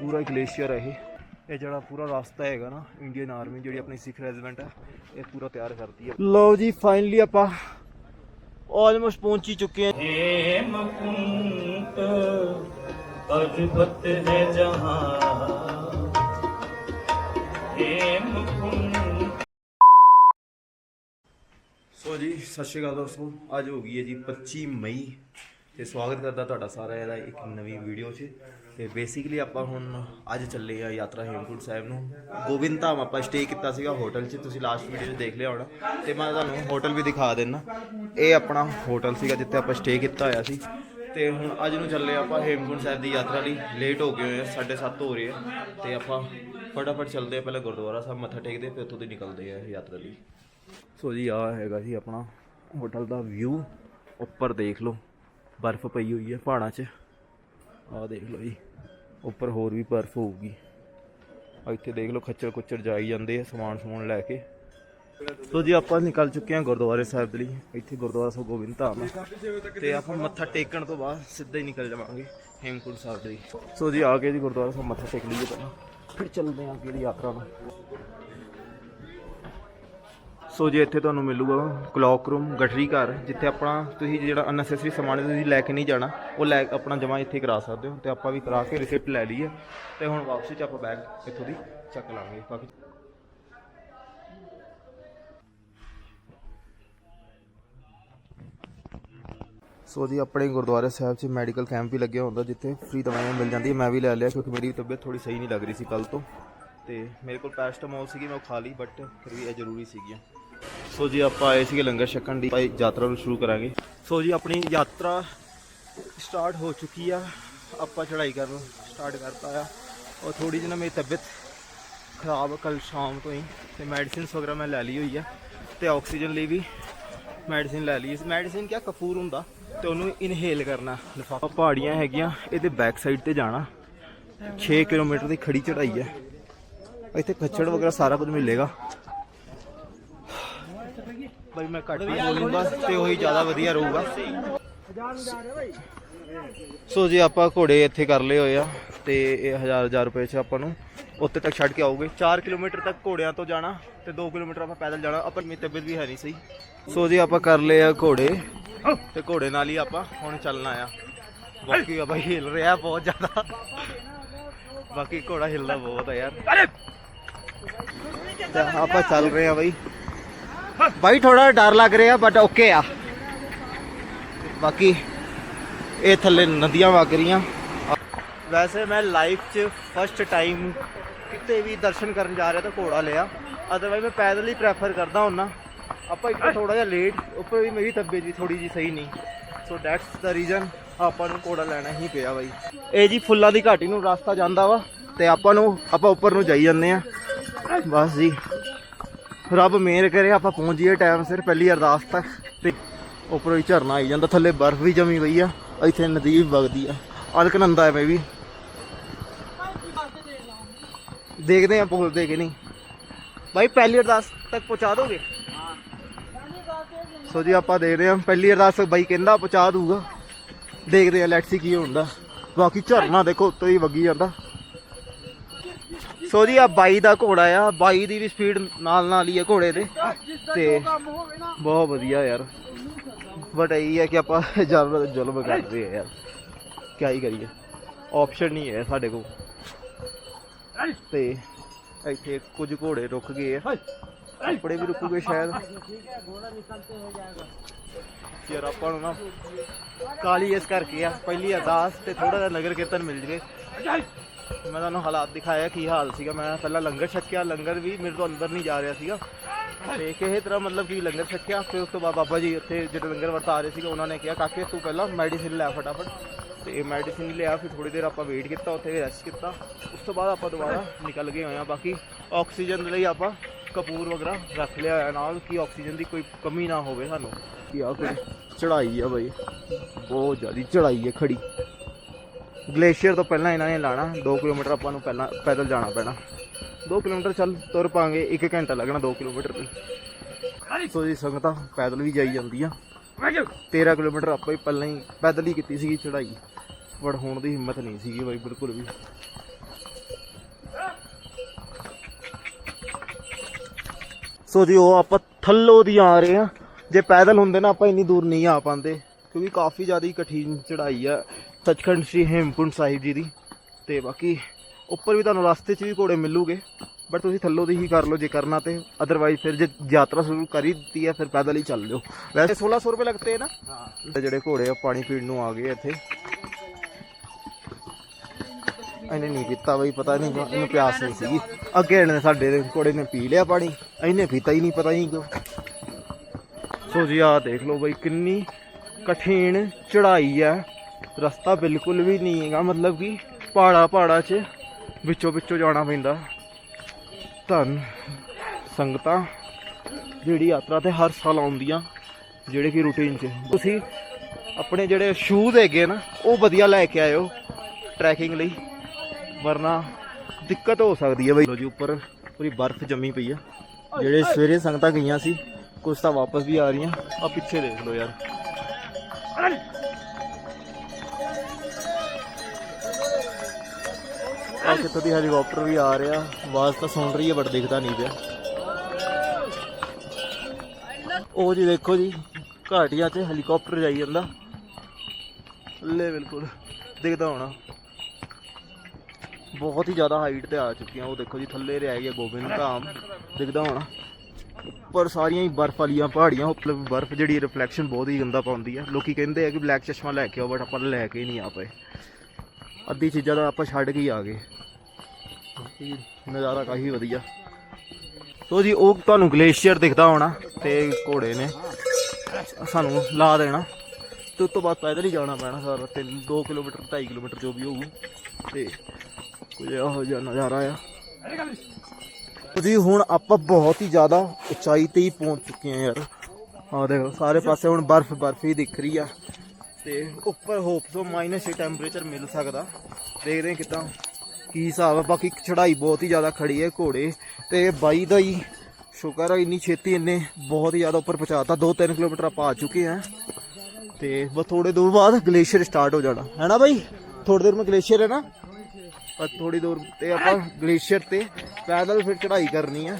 ਪੂਰਾ ਗਲੇਸ਼ੀਅਰ ਹੈ ਇਹ। ਜਿਹੜਾ ਪੂਰਾ ਰਸਤਾ ਹੈਗਾ ਨਾ ਇੰਡੀਅਨ ਆਰਮੀ ਜਿਹੜੀ ਆਪਣੀ ਸਿੱਖ ਰੈਜੀਮੈਂਟ ਹੈ ਇਹ ਪੂਰਾ ਤਿਆਰ ਕਰਦੀ ਹੈ ਲਓ ਜੀ ਫਾਈਨਲੀ ਆਪਾਂ ਆਲਮੋਸਟ ਪਹੁੰਚ ਹੀ ਚੁੱਕੇ ਹਾਂ। ਹੇ ਮਕੁੰਤ ਅਜਬਤ ਹੈ ਜਹਾਂ ਸੋ ਜੀ ਸਤਿ ਸ਼੍ਰੀ ਅਕਾਲ ਦੋਸਤੋ ਅੱਜ ਹੋ ਗਈ ਹੈ ਜੀ 25 ਮਈ। ਤੇ ਸਵਾਗਤ ਕਰਦਾ ਤੁਹਾਡਾ ਸਾਰਿਆਂ ਦਾ ਇੱਕ ਨਵੀਂ ਵੀਡੀਓ 'ਚ। ਤੇ ਬੇਸਿਕਲੀ ਆਪਾਂ ਹੁਣ ਅੱਜ ਚੱਲੇ ਆ ਯਾਤਰਾ ਹੇਮਕੁੰਟ ਸਾਹਿਬ ਨੂੰ। ਗੋਬਿੰਦ ਧਾਮ ਆਪਾਂ ਸਟੇ ਕੀਤਾ ਸੀਗਾ ਹੋਟਲ 'ਚ, ਤੁਸੀਂ ਲਾਸਟ ਵੀਡੀਓ 'ਚ ਦੇਖ ਲਿਆ ਹੋਣਾ। ਤੇ ਮੈਂ ਤੁਹਾਨੂੰ ਹੋਟਲ ਵੀ ਦਿਖਾ ਦਿੰਨਾ। ਇਹ ਆਪਣਾ ਹੋਟਲ ਸੀਗਾ ਜਿੱਥੇ ਆਪਾਂ ਸਟੇ ਕੀਤਾ ਹੋਇਆ ਸੀ। ਤੇ ਹੁਣ ਅੱਜ ਨੂੰ ਚੱਲੇ ਆਪਾਂ ਹੇਮਕੁੰਟ ਸਾਹਿਬ ਦੀ ਯਾਤਰਾ ਲਈ। ਲੇਟ ਹੋ ਗਏ ਹੋਏ ਆ 7:30 ਹੋ ਰਹੇ ਆ। ਤੇ ਆਪਾਂ ਫਟਾਫਟ ਚੱਲਦੇ ਆ, ਪਹਿਲਾਂ ਗੁਰਦੁਆਰਾ ਸਾਹਿਬ ਮੱਥਾ ਟੇਕਦੇ ਫਿਰ ਉੱਥੋਂ ਦੀ ਨਿਕਲਦੇ ਆ ਯਾਤਰਾ ਲਈ। ਸੋ ਜੀ ਆ ਹੈਗਾ ਜੀ ਆਪਣਾ ਹੋਟਲ ਦਾ ਵਿਊ ਉੱਪਰ ਦੇਖ ਲਓ, ਬਰਫ਼ ਪਈ ਹੋਈ ਹੈ ਪਹਾੜਾਂ 'ਚ। ਆਹ ਦੇਖ ਲਓ ਜੀ, ਉੱਪਰ ਹੋਰ ਵੀ ਬਰਫ਼ ਹੋਊਗੀ। ਆ ਇੱਥੇ ਦੇਖ ਲਓ ਖੱਚਰ ਕੁੱਚਰ ਜਾਈ ਜਾਂਦੇ ਆ ਸਮਾਨ ਸਮੂਨ ਲੈ ਕੇ। ਸੋ ਜੀ, ਆਪਾਂ ਨਿਕਲ ਚੁੱਕੇ ਹਾਂ ਗੁਰਦੁਆਰੇ ਸਾਹਿਬ ਦੇ ਲਈ। ਇੱਥੇ ਗੁਰਦੁਆਰਾ ਸਾਹਿਬ ਗੋਬਿੰਦ ਧਾਮ ਹੈ ਤੇ ਆਪਾਂ ਮੱਥਾ ਟੇਕਣ ਤੋਂ ਬਾਅਦ ਸਿੱਧਾ ਹੀ ਨਿਕਲ ਜਾਵਾਂਗੇ ਹੇਮਕੁੰਟ ਸਾਹਿਬ ਦੇ ਲਈ। ਸੋ ਜੀ, ਆ ਕੇ ਜੀ ਗੁਰਦੁਆਰਾ ਸਾਹਿਬ ਮੱਥਾ ਟੇਕ ਲਈਏ ਪਹਿਲਾਂ। ਫਿਰ ਚੱਲਦੇ ਹਾਂ ਅੱਗੇ ਦੀ ਯਾਤਰਾ ਨੂੰ। ਸੋ ਜੇ ਇੱਥੇ ਤੁਹਾਨੂੰ ਮਿਲੂਗਾ ਕਲੌਕ ਰੂਮ ਗਠਰੀ ਘਰ, ਜਿੱਥੇ ਆਪਣਾ ਤੁਸੀਂ ਜਿਹੜਾ ਅਨਸੈਸਰੀ ਸਮਾਨ ਤੁਸੀਂ ਲੈ ਕੇ ਨਹੀਂ ਜਾਣਾ, ਉਹ ਲੈ ਆਪਣਾ ਜਮਾ ਇੱਥੇ ਕਰਾ ਸਕਦੇ ਹੋ ਤੇ ਆਪਾਂ ਵੀ ਕਰਾ ਕੇ ਰਿਸਿਪਟ ਲੈ ਲਈ ਹੈ ਤੇ ਹੁਣ ਵਾਪਸੀ ਚ ਆਪਾਂ ਬੈਗ ਇੱਥੋਂ ਦੀ ਚੱਕ ਲਾਂਗੇ। ਬਾਕੀ ਸੋ ਜੀ, ਆਪਣੇ ਗੁਰਦੁਆਰੇ ਸਾਹਿਬ 'ਚ ਮੈਡੀਕਲ ਕੈਂਪ ਵੀ ਲੱਗਿਆ ਹੁੰਦਾ, ਜਿੱਥੇ ਫ੍ਰੀ ਦਵਾਈਆਂ ਮਿਲ ਜਾਂਦੀਆਂ। ਮੈਂ ਵੀ ਲੈ ਲਿਆ ਕਿਉਂਕਿ ਮੇਰੀ ਤਬੀਅਤ ਥੋੜੀ ਸਹੀ ਨਹੀਂ ਲੱਗ ਰਹੀ ਸੀ ਕੱਲ ਤੋਂ ਤੇ ਮੇਰੇ ਕੋਲ ਪੈਰਾਸਟਾਮੋਲ ਸੀਗੀ, ਮੈਂ ਉਹ ਖਾ ਲਈ ਬਟ ਫਿਰ ਵੀ ਇਹ ਜ਼ਰੂਰੀ ਸੀਗੀਆਂ। ਸੋ ਜੀ, ਆਪਾਂ ਆਏ ਸੀਗੇ ਲੰਗਰ ਛਕਣ ਦੀ। ਭਾਈ, ਯਾਤਰਾ ਨੂੰ ਸ਼ੁਰੂ ਕਰਾਂਗੇ। ਸੋ ਜੀ, ਆਪਣੀ ਯਾਤਰਾ ਸਟਾਰਟ ਹੋ ਚੁੱਕੀ ਆ। ਆਪਾਂ ਚੜ੍ਹਾਈ ਕਰਨ ਸਟਾਰਟ ਕਰਤਾ ਆ। ਉਹ ਥੋੜੀ ਜਿਹੀ ਨਾ ਮੇਰੀ ਤਬੀਅਤ ਖਰਾਬ ਕੱਲ ਸ਼ਾਮ ਤੋਂ ਹੀ। ਤੇ ਮੈਡੀਸਿਨਸ ਵਗੈਰਾ ਮੈਂ ਲੈ ਲਈ ਹੋਈ ਆ। ਤੇ ਆਕਸੀਜਨ ਲਈ ਵੀ ਮੈਡੀਸਿਨ ਲੈ ਲਈ। ਇਸ ਮੈਡੀਸਿਨ ਕਿਆ, ਕਪੂਰ ਹੁੰਦਾ। ਤੇ ਉਹਨੂੰ ਇਨਹੇਲ ਕਰਨਾ, ਲਿਫਾਫਾ। ਪਹਾੜੀਆਂ ਹੈਗੀਆਂ, ਇਹਦੇ ਬੈਕ ਸਾਈਡ ਤੇ ਜਾਣਾ। 6 ਕਿਲੋਮੀਟਰ ਦੀ ਖੜੀ ਚੜਾਈ ਹੈ ਇੱਥੇ ਖੱਚੜ ਵਗੈਰਾ ਸਾਰਾ ਕੁਝ ਮਿਲੇਗਾ। ਬਈ ਮੈਂ ਘੱਟ ਹੀ ਬੋਲੂੰਗਾ ਤੇ ਉਹੀ ਜ਼ਿਆਦਾ ਵਧੀਆ ਰਹੂਗਾ। ਸੋ ਜੀ ਆਪਾਂ ਘੋੜੇ ਇੱਥੇ ਕਰ ਲਏ ਹੋਏ ਆ ਤੇ ਇਹ ਹਜ਼ਾਰ ਹਜ਼ਾਰ ਰੁਪਏ ਚ ਆਪਾਂ ਨੂੰ ਉੱਥੇ ਤੱਕ ਛੱਡ ਕੇ ਆਓਗੇ 4 ਕਿਲੋਮੀਟਰ ਤੱਕ ਘੋੜਿਆਂ ਤੋਂ ਜਾਣਾ ਤੇ 2 ਕਿਲੋਮੀਟਰ ਆਪਾਂ ਪੈਦਲ ਜਾਣਾ। ਆਪਾਂ ਮੇਰੀ ਤਬੀਅਤ ਵੀ ਹੈ ਨਹੀਂ ਸਹੀ। ਸੋ ਜੀ ਆਪਾਂ ਕਰ ਲਏ ਆ ਘੋੜੇ ਤੇ ਘੋੜੇ ਨਾਲ ਹੀ ਆਪਾਂ ਹੁਣ ਚੱਲਣਾ ਆ। ਬਾਕੀ ਆ ਬਾਈ ਹਿਲ ਰਿਹਾ ਬਹੁਤ ਜ਼ਿਆਦਾ। ਬਾਕੀ ਘੋੜਾ ਹਿਲਦਾ ਬਹੁਤ ਆ ਯਾਰ। ਆਪਾਂ ਚੱਲ ਰਹੇ ਆ ਬਾਈ। ਬਾਈ ਥੋੜਾ ਡਰ ਲੱਗ ਰਿਹਾ ਬਟ ਓਕੇ ਆ। ਬਾਕੀ ਇਹ ਥੱਲੇ ਨਦੀਆਂ ਵਗ ਰਹੀਆਂ। ਵੈਸੇ ਮੈਂ ਲਾਈਫ 'ਚ ਫਸਟ ਟਾਈਮ ਕਿਤੇ ਵੀ ਦਰਸ਼ਨ ਕਰਨ ਜਾ ਰਿਹਾ ਤਾਂ ਘੋੜਾ ਲਿਆ। ਅਦਰਵਾਈਜ਼ ਮੈਂ ਪੈਦਲ ਹੀ ਪ੍ਰੈਫਰ ਕਰਦਾ ਹੁੰਨਾ ਆਪਾਂ ਇੱਕ ਥੋੜਾ ਜਿਹਾ ਲੇਟ ਉੱਪਰ ਵੀ ਮੇਰੀ ਤਬੀਅਤ ਵੀ ਥੋੜੀ ਜੀ ਸਹੀ ਨਹੀਂ। ਸੋ ਦੈਟਸ ਦਾ ਰੀਜ਼ਨ ਆਪਾਂ ਨੂੰ ਘੋੜਾ ਲੈਣਾ ਹੀ ਪਿਆ ਬਾਈ। ਇਹ ਜੀ ਫੁੱਲਾਂ ਦੀ ਘਾਟੀ ਨੂੰ ਰਸਤਾ ਜਾਂਦਾ ਵਾ, ਤੇ ਆਪਾਂ ਨੂੰ, ਆਪਾਂ ਉੱਪਰ ਨੂੰ ਜਾਈ ਜਾਂਦੇ ਆ। ਬਸ ਜੀ। ਰੱਬ ਮਿਹਰ ਕਰੇ ਆਪਾਂ ਪਹੁੰਚ ਜਾਈਏ ਟਾਈਮ ਸਿਰ ਪਹਿਲੀ ਅਰਦਾਸ ਤੱਕ ਤੇ ਉੱਪਰੋਂ ਹੀ ਝਰਨਾ ਆਈ ਜਾਂਦਾ ਥੱਲੇ ਬਰਫ਼ ਵੀ ਜਮੀ ਪਈ ਆ ਇੱਥੇ ਨਦੀ ਵੀ ਵਗਦੀ ਆ। ਅਲਕਨੰਦਾ ਹੈ ਮੈਂ ਵੀ। ਦੇਖਦੇ ਆ ਪਹੁੰਚਦੇ ਕਿ ਨਹੀਂ। ਭਾਈ ਪਹਿਲੀ ਅਰਦਾਸ ਤੱਕ ਪਹੁੰਚਾ ਦੋਗੇ? ਸੋ ਜੀ ਆਪਾਂ ਦੇਖਦੇ ਆ ਪਹਿਲੀ ਅਰਦਾਸ ਬਾਈ ਕਹਿੰਦਾ ਪਹੁੰਚਾ ਦੂਗਾ ਦੇਖਦੇ ਆ ਲੈਟਸ ਸੀ ਕੀ ਹੁੰਦਾ। ਬਾਕੀ ਝਰਨਾ ਦੇਖੋ ਉੱਤੇ ਹੀ ਵਗੀ ਜਾਂਦਾ। ਸੋ ਜੀ ਆ ਬਾਈ ਦਾ ਘੋੜਾ ਆ। ਬਾਈ ਦੀ ਵੀ ਸਪੀਡ ਨਾਲ ਨਾਲ ਹੀ ਆ ਘੋੜੇ ਦੇ ਤੇ ਬਹੁਤ ਵਧੀਆ ਯਾਰ। ਬਟ ਇਹ ਹੈ ਕਿ ਆਪਾਂ ਜ਼ਿਆਦਾ ਜ਼ੁਲਮ ਕਰਦੇ ਆ ਯਾਰ। ਕੀ ਹੀ ਕਰੀਏ। ਆਪਸ਼ਨ ਨਹੀਂ ਹੈ ਸਾਡੇ ਕੋਲ। ਤੇ ਇੱਥੇ ਕੁਝ ਘੋੜੇ ਰੁਕ ਗਏ ਆ। ਕੱਪੜੇ ਵੀ ਰੁਕੂਗੇ ਸ਼ਾਇਦ। ਯਾਰ ਆਪਾਂ ਨੂੰ ਨਾ ਕਾਲੀ ਇਸ ਕਰਕੇ ਆ। ਪਹਿਲੀ ਅਰਦਾਸ ਤੇ ਥੋੜਾ ਜਿਹਾ ਨਗਰ ਕੀਰਤਨ ਮਿਲ ਜਵੇ। ਮੈਂ ਤੁਹਾਨੂੰ ਹਾਲਾਤ ਦਿਖਾਇਆ ਕੀ ਹਾਲ ਸੀਗਾ। ਮੈਂ ਪਹਿਲਾਂ ਲੰਗਰ ਛਕਿਆ, ਲੰਗਰ ਵੀ ਮੇਰੇ ਤੋਂ ਅੰਦਰ ਨਹੀਂ ਜਾ ਰਿਹਾ ਸੀਗਾ। ਤੇ ਕਿਸੇ ਤਰ੍ਹਾਂ ਮਤਲਬ ਕਿ ਲੰਗਰ ਛਕਿਆ, ਫਿਰ ਉਸ ਤੋਂ ਬਾਅਦ ਬਾਬਾ ਜੀ ਉੱਥੇ ਜਿਹੜੇ ਲੰਗਰ ਵਰਤਾ ਰਹੇ ਸੀਗੇ, ਉਹਨਾਂ ਨੇ ਕਿਹਾ, ਕਾਕੇ, ਤੂੰ ਪਹਿਲਾਂ ਮੈਡੀਸਿਨ ਲੈ ਫਟਾਫਟ। ਤੇ ਇਹ ਮੈਡੀਸਿਨ ਲਿਆ, ਫਿਰ ਥੋੜੀ ਦੇਰ ਆਪਾਂ ਵੇਟ ਕੀਤਾ, ਉੱਥੇ ਰੈਸਟ ਕੀਤਾ। ਉਸ ਤੋਂ ਬਾਅਦ ਆਪਾਂ ਦੁਬਾਰਾ ਨਿਕਲ ਗਏ ਹੋਏ ਆ ਬਾਕੀ ਆਕਸੀਜਨ ਦੇ ਲਈ ਆਪਾਂ ਕਪੂਰ ਵਗੈਰਾ ਰੱਖ ਲਿਆ ਹੋਇਆ ਨਾਲ, ਕਿ ਆਕਸੀਜਨ ਦੀ ਕੋਈ ਕਮੀ ਨਾ ਹੋਵੇ ਸਾਨੂੰ। ਕੀ ਆ, ਕੋਈ ਚੜਾਈ ਆ ਬਈ। ਬਹੁਤ ਜ਼ਿਆਦੀ ਚੜਾਈ ਹੈ ਖੜੀ। ਗਲੇਸ਼ੀਅਰ ਤੋਂ ਪਹਿਲਾਂ ਇਹਨਾਂ ਨੇ ਲਾਣਾ। 2 ਕਿਲੋਮੀਟਰ ਆਪਾਂ ਨੂੰ ਪਹਿਲਾਂ ਪੈਦਲ ਜਾਣਾ ਪੈਣਾ। 2 ਕਿਲੋਮੀਟਰ ਚੱਲ ਤੁਰ ਪਾਂਗੇ। 1 ਘੰਟਾ ਲੱਗਣਾ 2 ਕਿਲੋਮੀਟਰ ਤੇ। ਸੋ ਜੀ, ਸੰਗਤਾਂ, ਪੈਦਲ ਵੀ ਜਾਈ ਜਾਂਦੀ ਆ। 13 ਕਿਲੋਮੀਟਰ ਆਪਾਂ ਹੀ ਪਹਿਲਾਂ ਹੀ ਪੈਦਲ ਹੀ ਕੀਤੀ ਸੀਗੀ ਚੜਾਈ ਬੜ ਹੋਣ ਦੀ ਹਿੰਮਤ ਨਹੀਂ ਸੀਗੀ ਬਾਈ, ਬਿਲਕੁਲ ਵੀ। ਸੋ ਜੀ, ਉਹ ਆਪਾਂ ਥੱਲੋ ਦੀ ਆ ਰਹੇ ਆ। ਜੇ ਪੈਦਲ ਹੁੰਦੇ ਨਾ, ਆਪਾਂ ਇੰਨੀ ਦੂਰ ਨਹੀਂ ਆ ਪਾਉਂਦੇ। ਕਿਉਂਕਿ ਕਾਫੀ ਜ਼ਿਆਦਾ ਕਠਿਨ ਚੜਾਈ ਆ। ਸੱਚਖੰਡ ਸ੍ਰੀ ਹੇਮਕੁੰਟ ਸਾਹਿਬ ਜੀ ਦੀ। ਤੇ ਬਾਕੀ ਉੱਪਰ ਵੀ ਤੁਹਾਨੂੰ ਰਸਤੇ 'ਚ ਵੀ ਘੋੜੇ ਮਿਲੂਗੇ ਬਟ ਤੁਸੀਂ ਥੱਲੋਂ ਦੀ ਹੀ ਕਰ ਲਓ ਜੇ ਕਰਨਾ ਤੇ ਅਦਰਵਾਈਜ਼ ਫਿਰ ਜੇ ਯਾਤਰਾ ਸ਼ੁਰੂ ਕਰੀ ਦਿੱਤੀ ਹੈ ਫਿਰ ਪੈਦਲ ਹੀ ਚੱਲ ਲਿਓ। ਵੈਸੇ 1600 ਰੁਪਏ ਲੱਗਦੇ ਨਾ? ਤੇ ਜਿਹੜੇ ਘੋੜੇ ਆ ਪਾਣੀ ਪੀਣ ਨੂੰ ਆ ਗਏ ਇੱਥੇ। ਇਹਨੇ ਨਹੀਂ ਪੀਤਾ ਬਈ ਪਤਾ ਨਹੀਂ ਇਹਨੂੰ ਪਿਆਸ ਨਹੀਂ ਸੀਗੀ। ਅੱਗੇ ਇਹਨੇ ਸਾਡੇ ਦੇ ਘੋੜੇ ਨੇ ਪੀ ਲਿਆ ਪਾਣੀ। ਇਹਨੇ ਪੀਤਾ ਹੀ ਨਹੀਂ ਪਤਾ ਨਹੀਂ ਕਿਉਂ। ਸੋ ਜੀ ਆ ਦੇਖ ਲਓ ਬਈ ਕਿੰਨੀ ਕਠਿਨ ਚੜ੍ਹਾਈ ਹੈ ਰਸਤਾ ਬਿਲਕੁਲ ਵੀ ਨਹੀਂ ਹੈਗਾ ਮਤਲਬ ਕਿ ਪਹਾੜਾ ਪਹਾੜਾ 'ਚ ਵਿੱਚੋਂ ਵਿੱਚੋਂ ਜਾਣਾ ਪੈਂਦਾ। ਧੰਨ ਸੰਗਤਾਂ ਜਿਹੜੀ ਯਾਤਰਾ ਤੇ ਹਰ ਸਾਲ ਆਉਂਦੀਆਂ ਜਿਹੜੇ ਕਿ ਰੂਟੀਨ 'ਚ। ਤੁਸੀਂ ਆਪਣੇ ਜਿਹੜੇ ਸ਼ੂਜ਼ ਹੈਗੇ ਨਾ ਉਹ ਵਧੀਆ ਲੈ ਕੇ ਆਇਓ ਟਰੈਕਿੰਗ ਲਈ ਵਰਨਾ ਦਿੱਕਤ ਹੋ ਸਕਦੀ ਹੈ ਬਈ। ਲੋ ਜੀ ਉੱਪਰ ਪੂਰੀ ਬਰਫ਼ ਜੰਮੀ ਪਈ ਆ। ਜਿਹੜੇ ਸਵੇਰੇ ਸੰਗਤਾਂ ਗਈਆਂ ਸੀ ਕੁਝ ਤਾਂ ਵਾਪਸ ਵੀ ਆ ਰਹੀਆਂ। ਆ ਪਿੱਛੇ ਦੇਖ ਲਓ ਯਾਰ। ਆ ਕਿੱਥੋਂ ਦੀ ਹੈਲੀਕਾਪਟਰ ਵੀ ਆ ਰਿਹਾ। ਆਵਾਜ਼ ਤਾਂ ਸੁਣ ਰਹੀ ਹੈ ਬਟ ਦਿਖਦਾ ਨਹੀਂ ਪਿਆ। ਉਹ ਜੀ ਦੇਖੋ ਜੀ, ਘਾਟੀਆਂ 'ਚ ਹੈਲੀਕਾਪਟਰ ਜਾਈ ਜਾਂਦਾ। ਲੈ ਬਿਲਕੁਲ, ਦਿਖਦਾ ਹੋਣਾ। ਬਹੁਤ ਹੀ ਜ਼ਿਆਦਾ ਹਾਈਟ ਤੇ ਆ ਚੁੱਕੀਆਂ, ਉਹ ਦੇਖੋ ਜੀ, ਥੱਲੇ ਰਹਿ ਗਿਆ ਗੋਬਿੰਦ ਧਾਮ। ਦਿਖਦਾ ਹੋਣਾ। ਉੱਪਰ ਸਾਰੀਆਂ ਹੀ ਬਰਫ਼ ਵਾਲੀਆਂ ਪਹਾੜੀਆਂ, ਉੱਪਰ ਬਰਫ਼ ਜਿਹੜੀ ਰਿਫਲੈਕਸ਼ਨ ਬਹੁਤ ਹੀ ਗੰਦਾ ਪਾਉਂਦੀ ਹੈ ਲੋਕੀ ਕਹਿੰਦੇ ਆ ਕਿ ਬਲੈਕ ਚਸ਼ਮਾ ਲੈ ਕੇ ਆਓ ਬਟ ਆਪਾਂ ਲੈ ਕੇ ਨਹੀਂ ਆ ਪਏ। ਅੱਧੀ ਚੀਜ਼ਾਂ ਤਾਂ ਆਪਾਂ ਛੱਡ ਕੇ ਹੀ ਆ ਗਏ। ਬਾਕੀ ਨਜ਼ਾਰਾ ਕਾਫੀ ਵਧੀਆ। ਸੋ ਜੀ, ਉਹ ਤੁਹਾਨੂੰ ਗਲੇਸ਼ੀਅਰ ਦਿਖਦਾ ਹੋਣਾ, ਤੇ ਘੋੜੇ ਨੇ। ਸਾਨੂੰ ਲਾ ਦੇਣਾ। ਤੇ ਉਸ ਤੋਂ ਬਾਅਦ ਪੈਦਲ ਹੀ ਜਾਣਾ ਪੈਣਾ ਸਾਰਾ, ਤੇ 2 ਕਿਲੋਮੀਟਰ 2.5 ਕਿਲੋਮੀਟਰ ਜੋ ਵੀ ਹੋਊ। ਤੇ ਕੁਝ ਇਹੋ ਜਿਹਾ ਨਜ਼ਾਰਾ ਆ। ਜੀ, ਹੁਣ ਆਪਾਂ ਬਹੁਤ ਹੀ ਜ਼ਿਆਦਾ ਉਚਾਈ ਤੇ ਹੀ ਪਹੁੰਚ ਚੁੱਕੇ ਹਾਂ ਯਾਰ। ਆਹ ਦੇਖੋ, ਸਾਰੇ ਪਾਸੇ ਹੁਣ ਬਰਫ਼ ਬਰਫ਼ ਹੀ ਦਿਖ ਰਹੀ ਆ। ਤੇ ਉੱਪਰ ਹੋਪ ਤੋਂ ਮਾਈਨਸ ਹੀ ਟੈਂਪਰੇਚਰ ਮਿਲ ਸਕਦਾ। ਦੇਖਦੇ ਹਾਂ ਕਿਦਾਂ ਕੀ ਹਿਸਾਬ ਆ? ਬਾਕੀ ਚੜਾਈ ਬਹੁਤ ਹੀ ਜ਼ਿਆਦਾ ਖੜੀ ਹੈ ਘੋੜੇ ਤੇ ਬਾਈ ਦਾ ਹੀ ਸ਼ੁਕਰ ਹੈ ਇੰਨੀ ਛੇਤੀ ਇੰਨੇ ਬਹੁਤ ਹੀ ਜ਼ਿਆਦਾ ਉੱਪਰ ਪਹੁੰਚਾਤਾ। 2-3 ਕਿਲੋਮੀਟਰ ਆਪਾਂ ਆ ਚੁੱਕੇ ਹਾਂ ਤੇ ਬਸ ਥੋੜੇ ਦੂਰ ਬਾਅਦ ਗਲੇਸ਼ੀਅਰ ਸਟਾਰਟ ਹੋ ਜਾਣਾ। ਹੈ ਨਾ ਬਾਈ? ਥੋੜੀ ਦੇਰ ਮੈਂ ਗਲੇਸ਼ੀਅਰ ਹੈ ਨਾ? ਪਰ ਥੋੜੀ ਦੂਰ ਤੇ ਆਪਾਂ ਗਲੇਸ਼ੀਅਰ ਤੇ ਪੈਦਲ ਫਿਰ ਚੜ੍ਹਾਈ ਕਰਨੀ ਆ।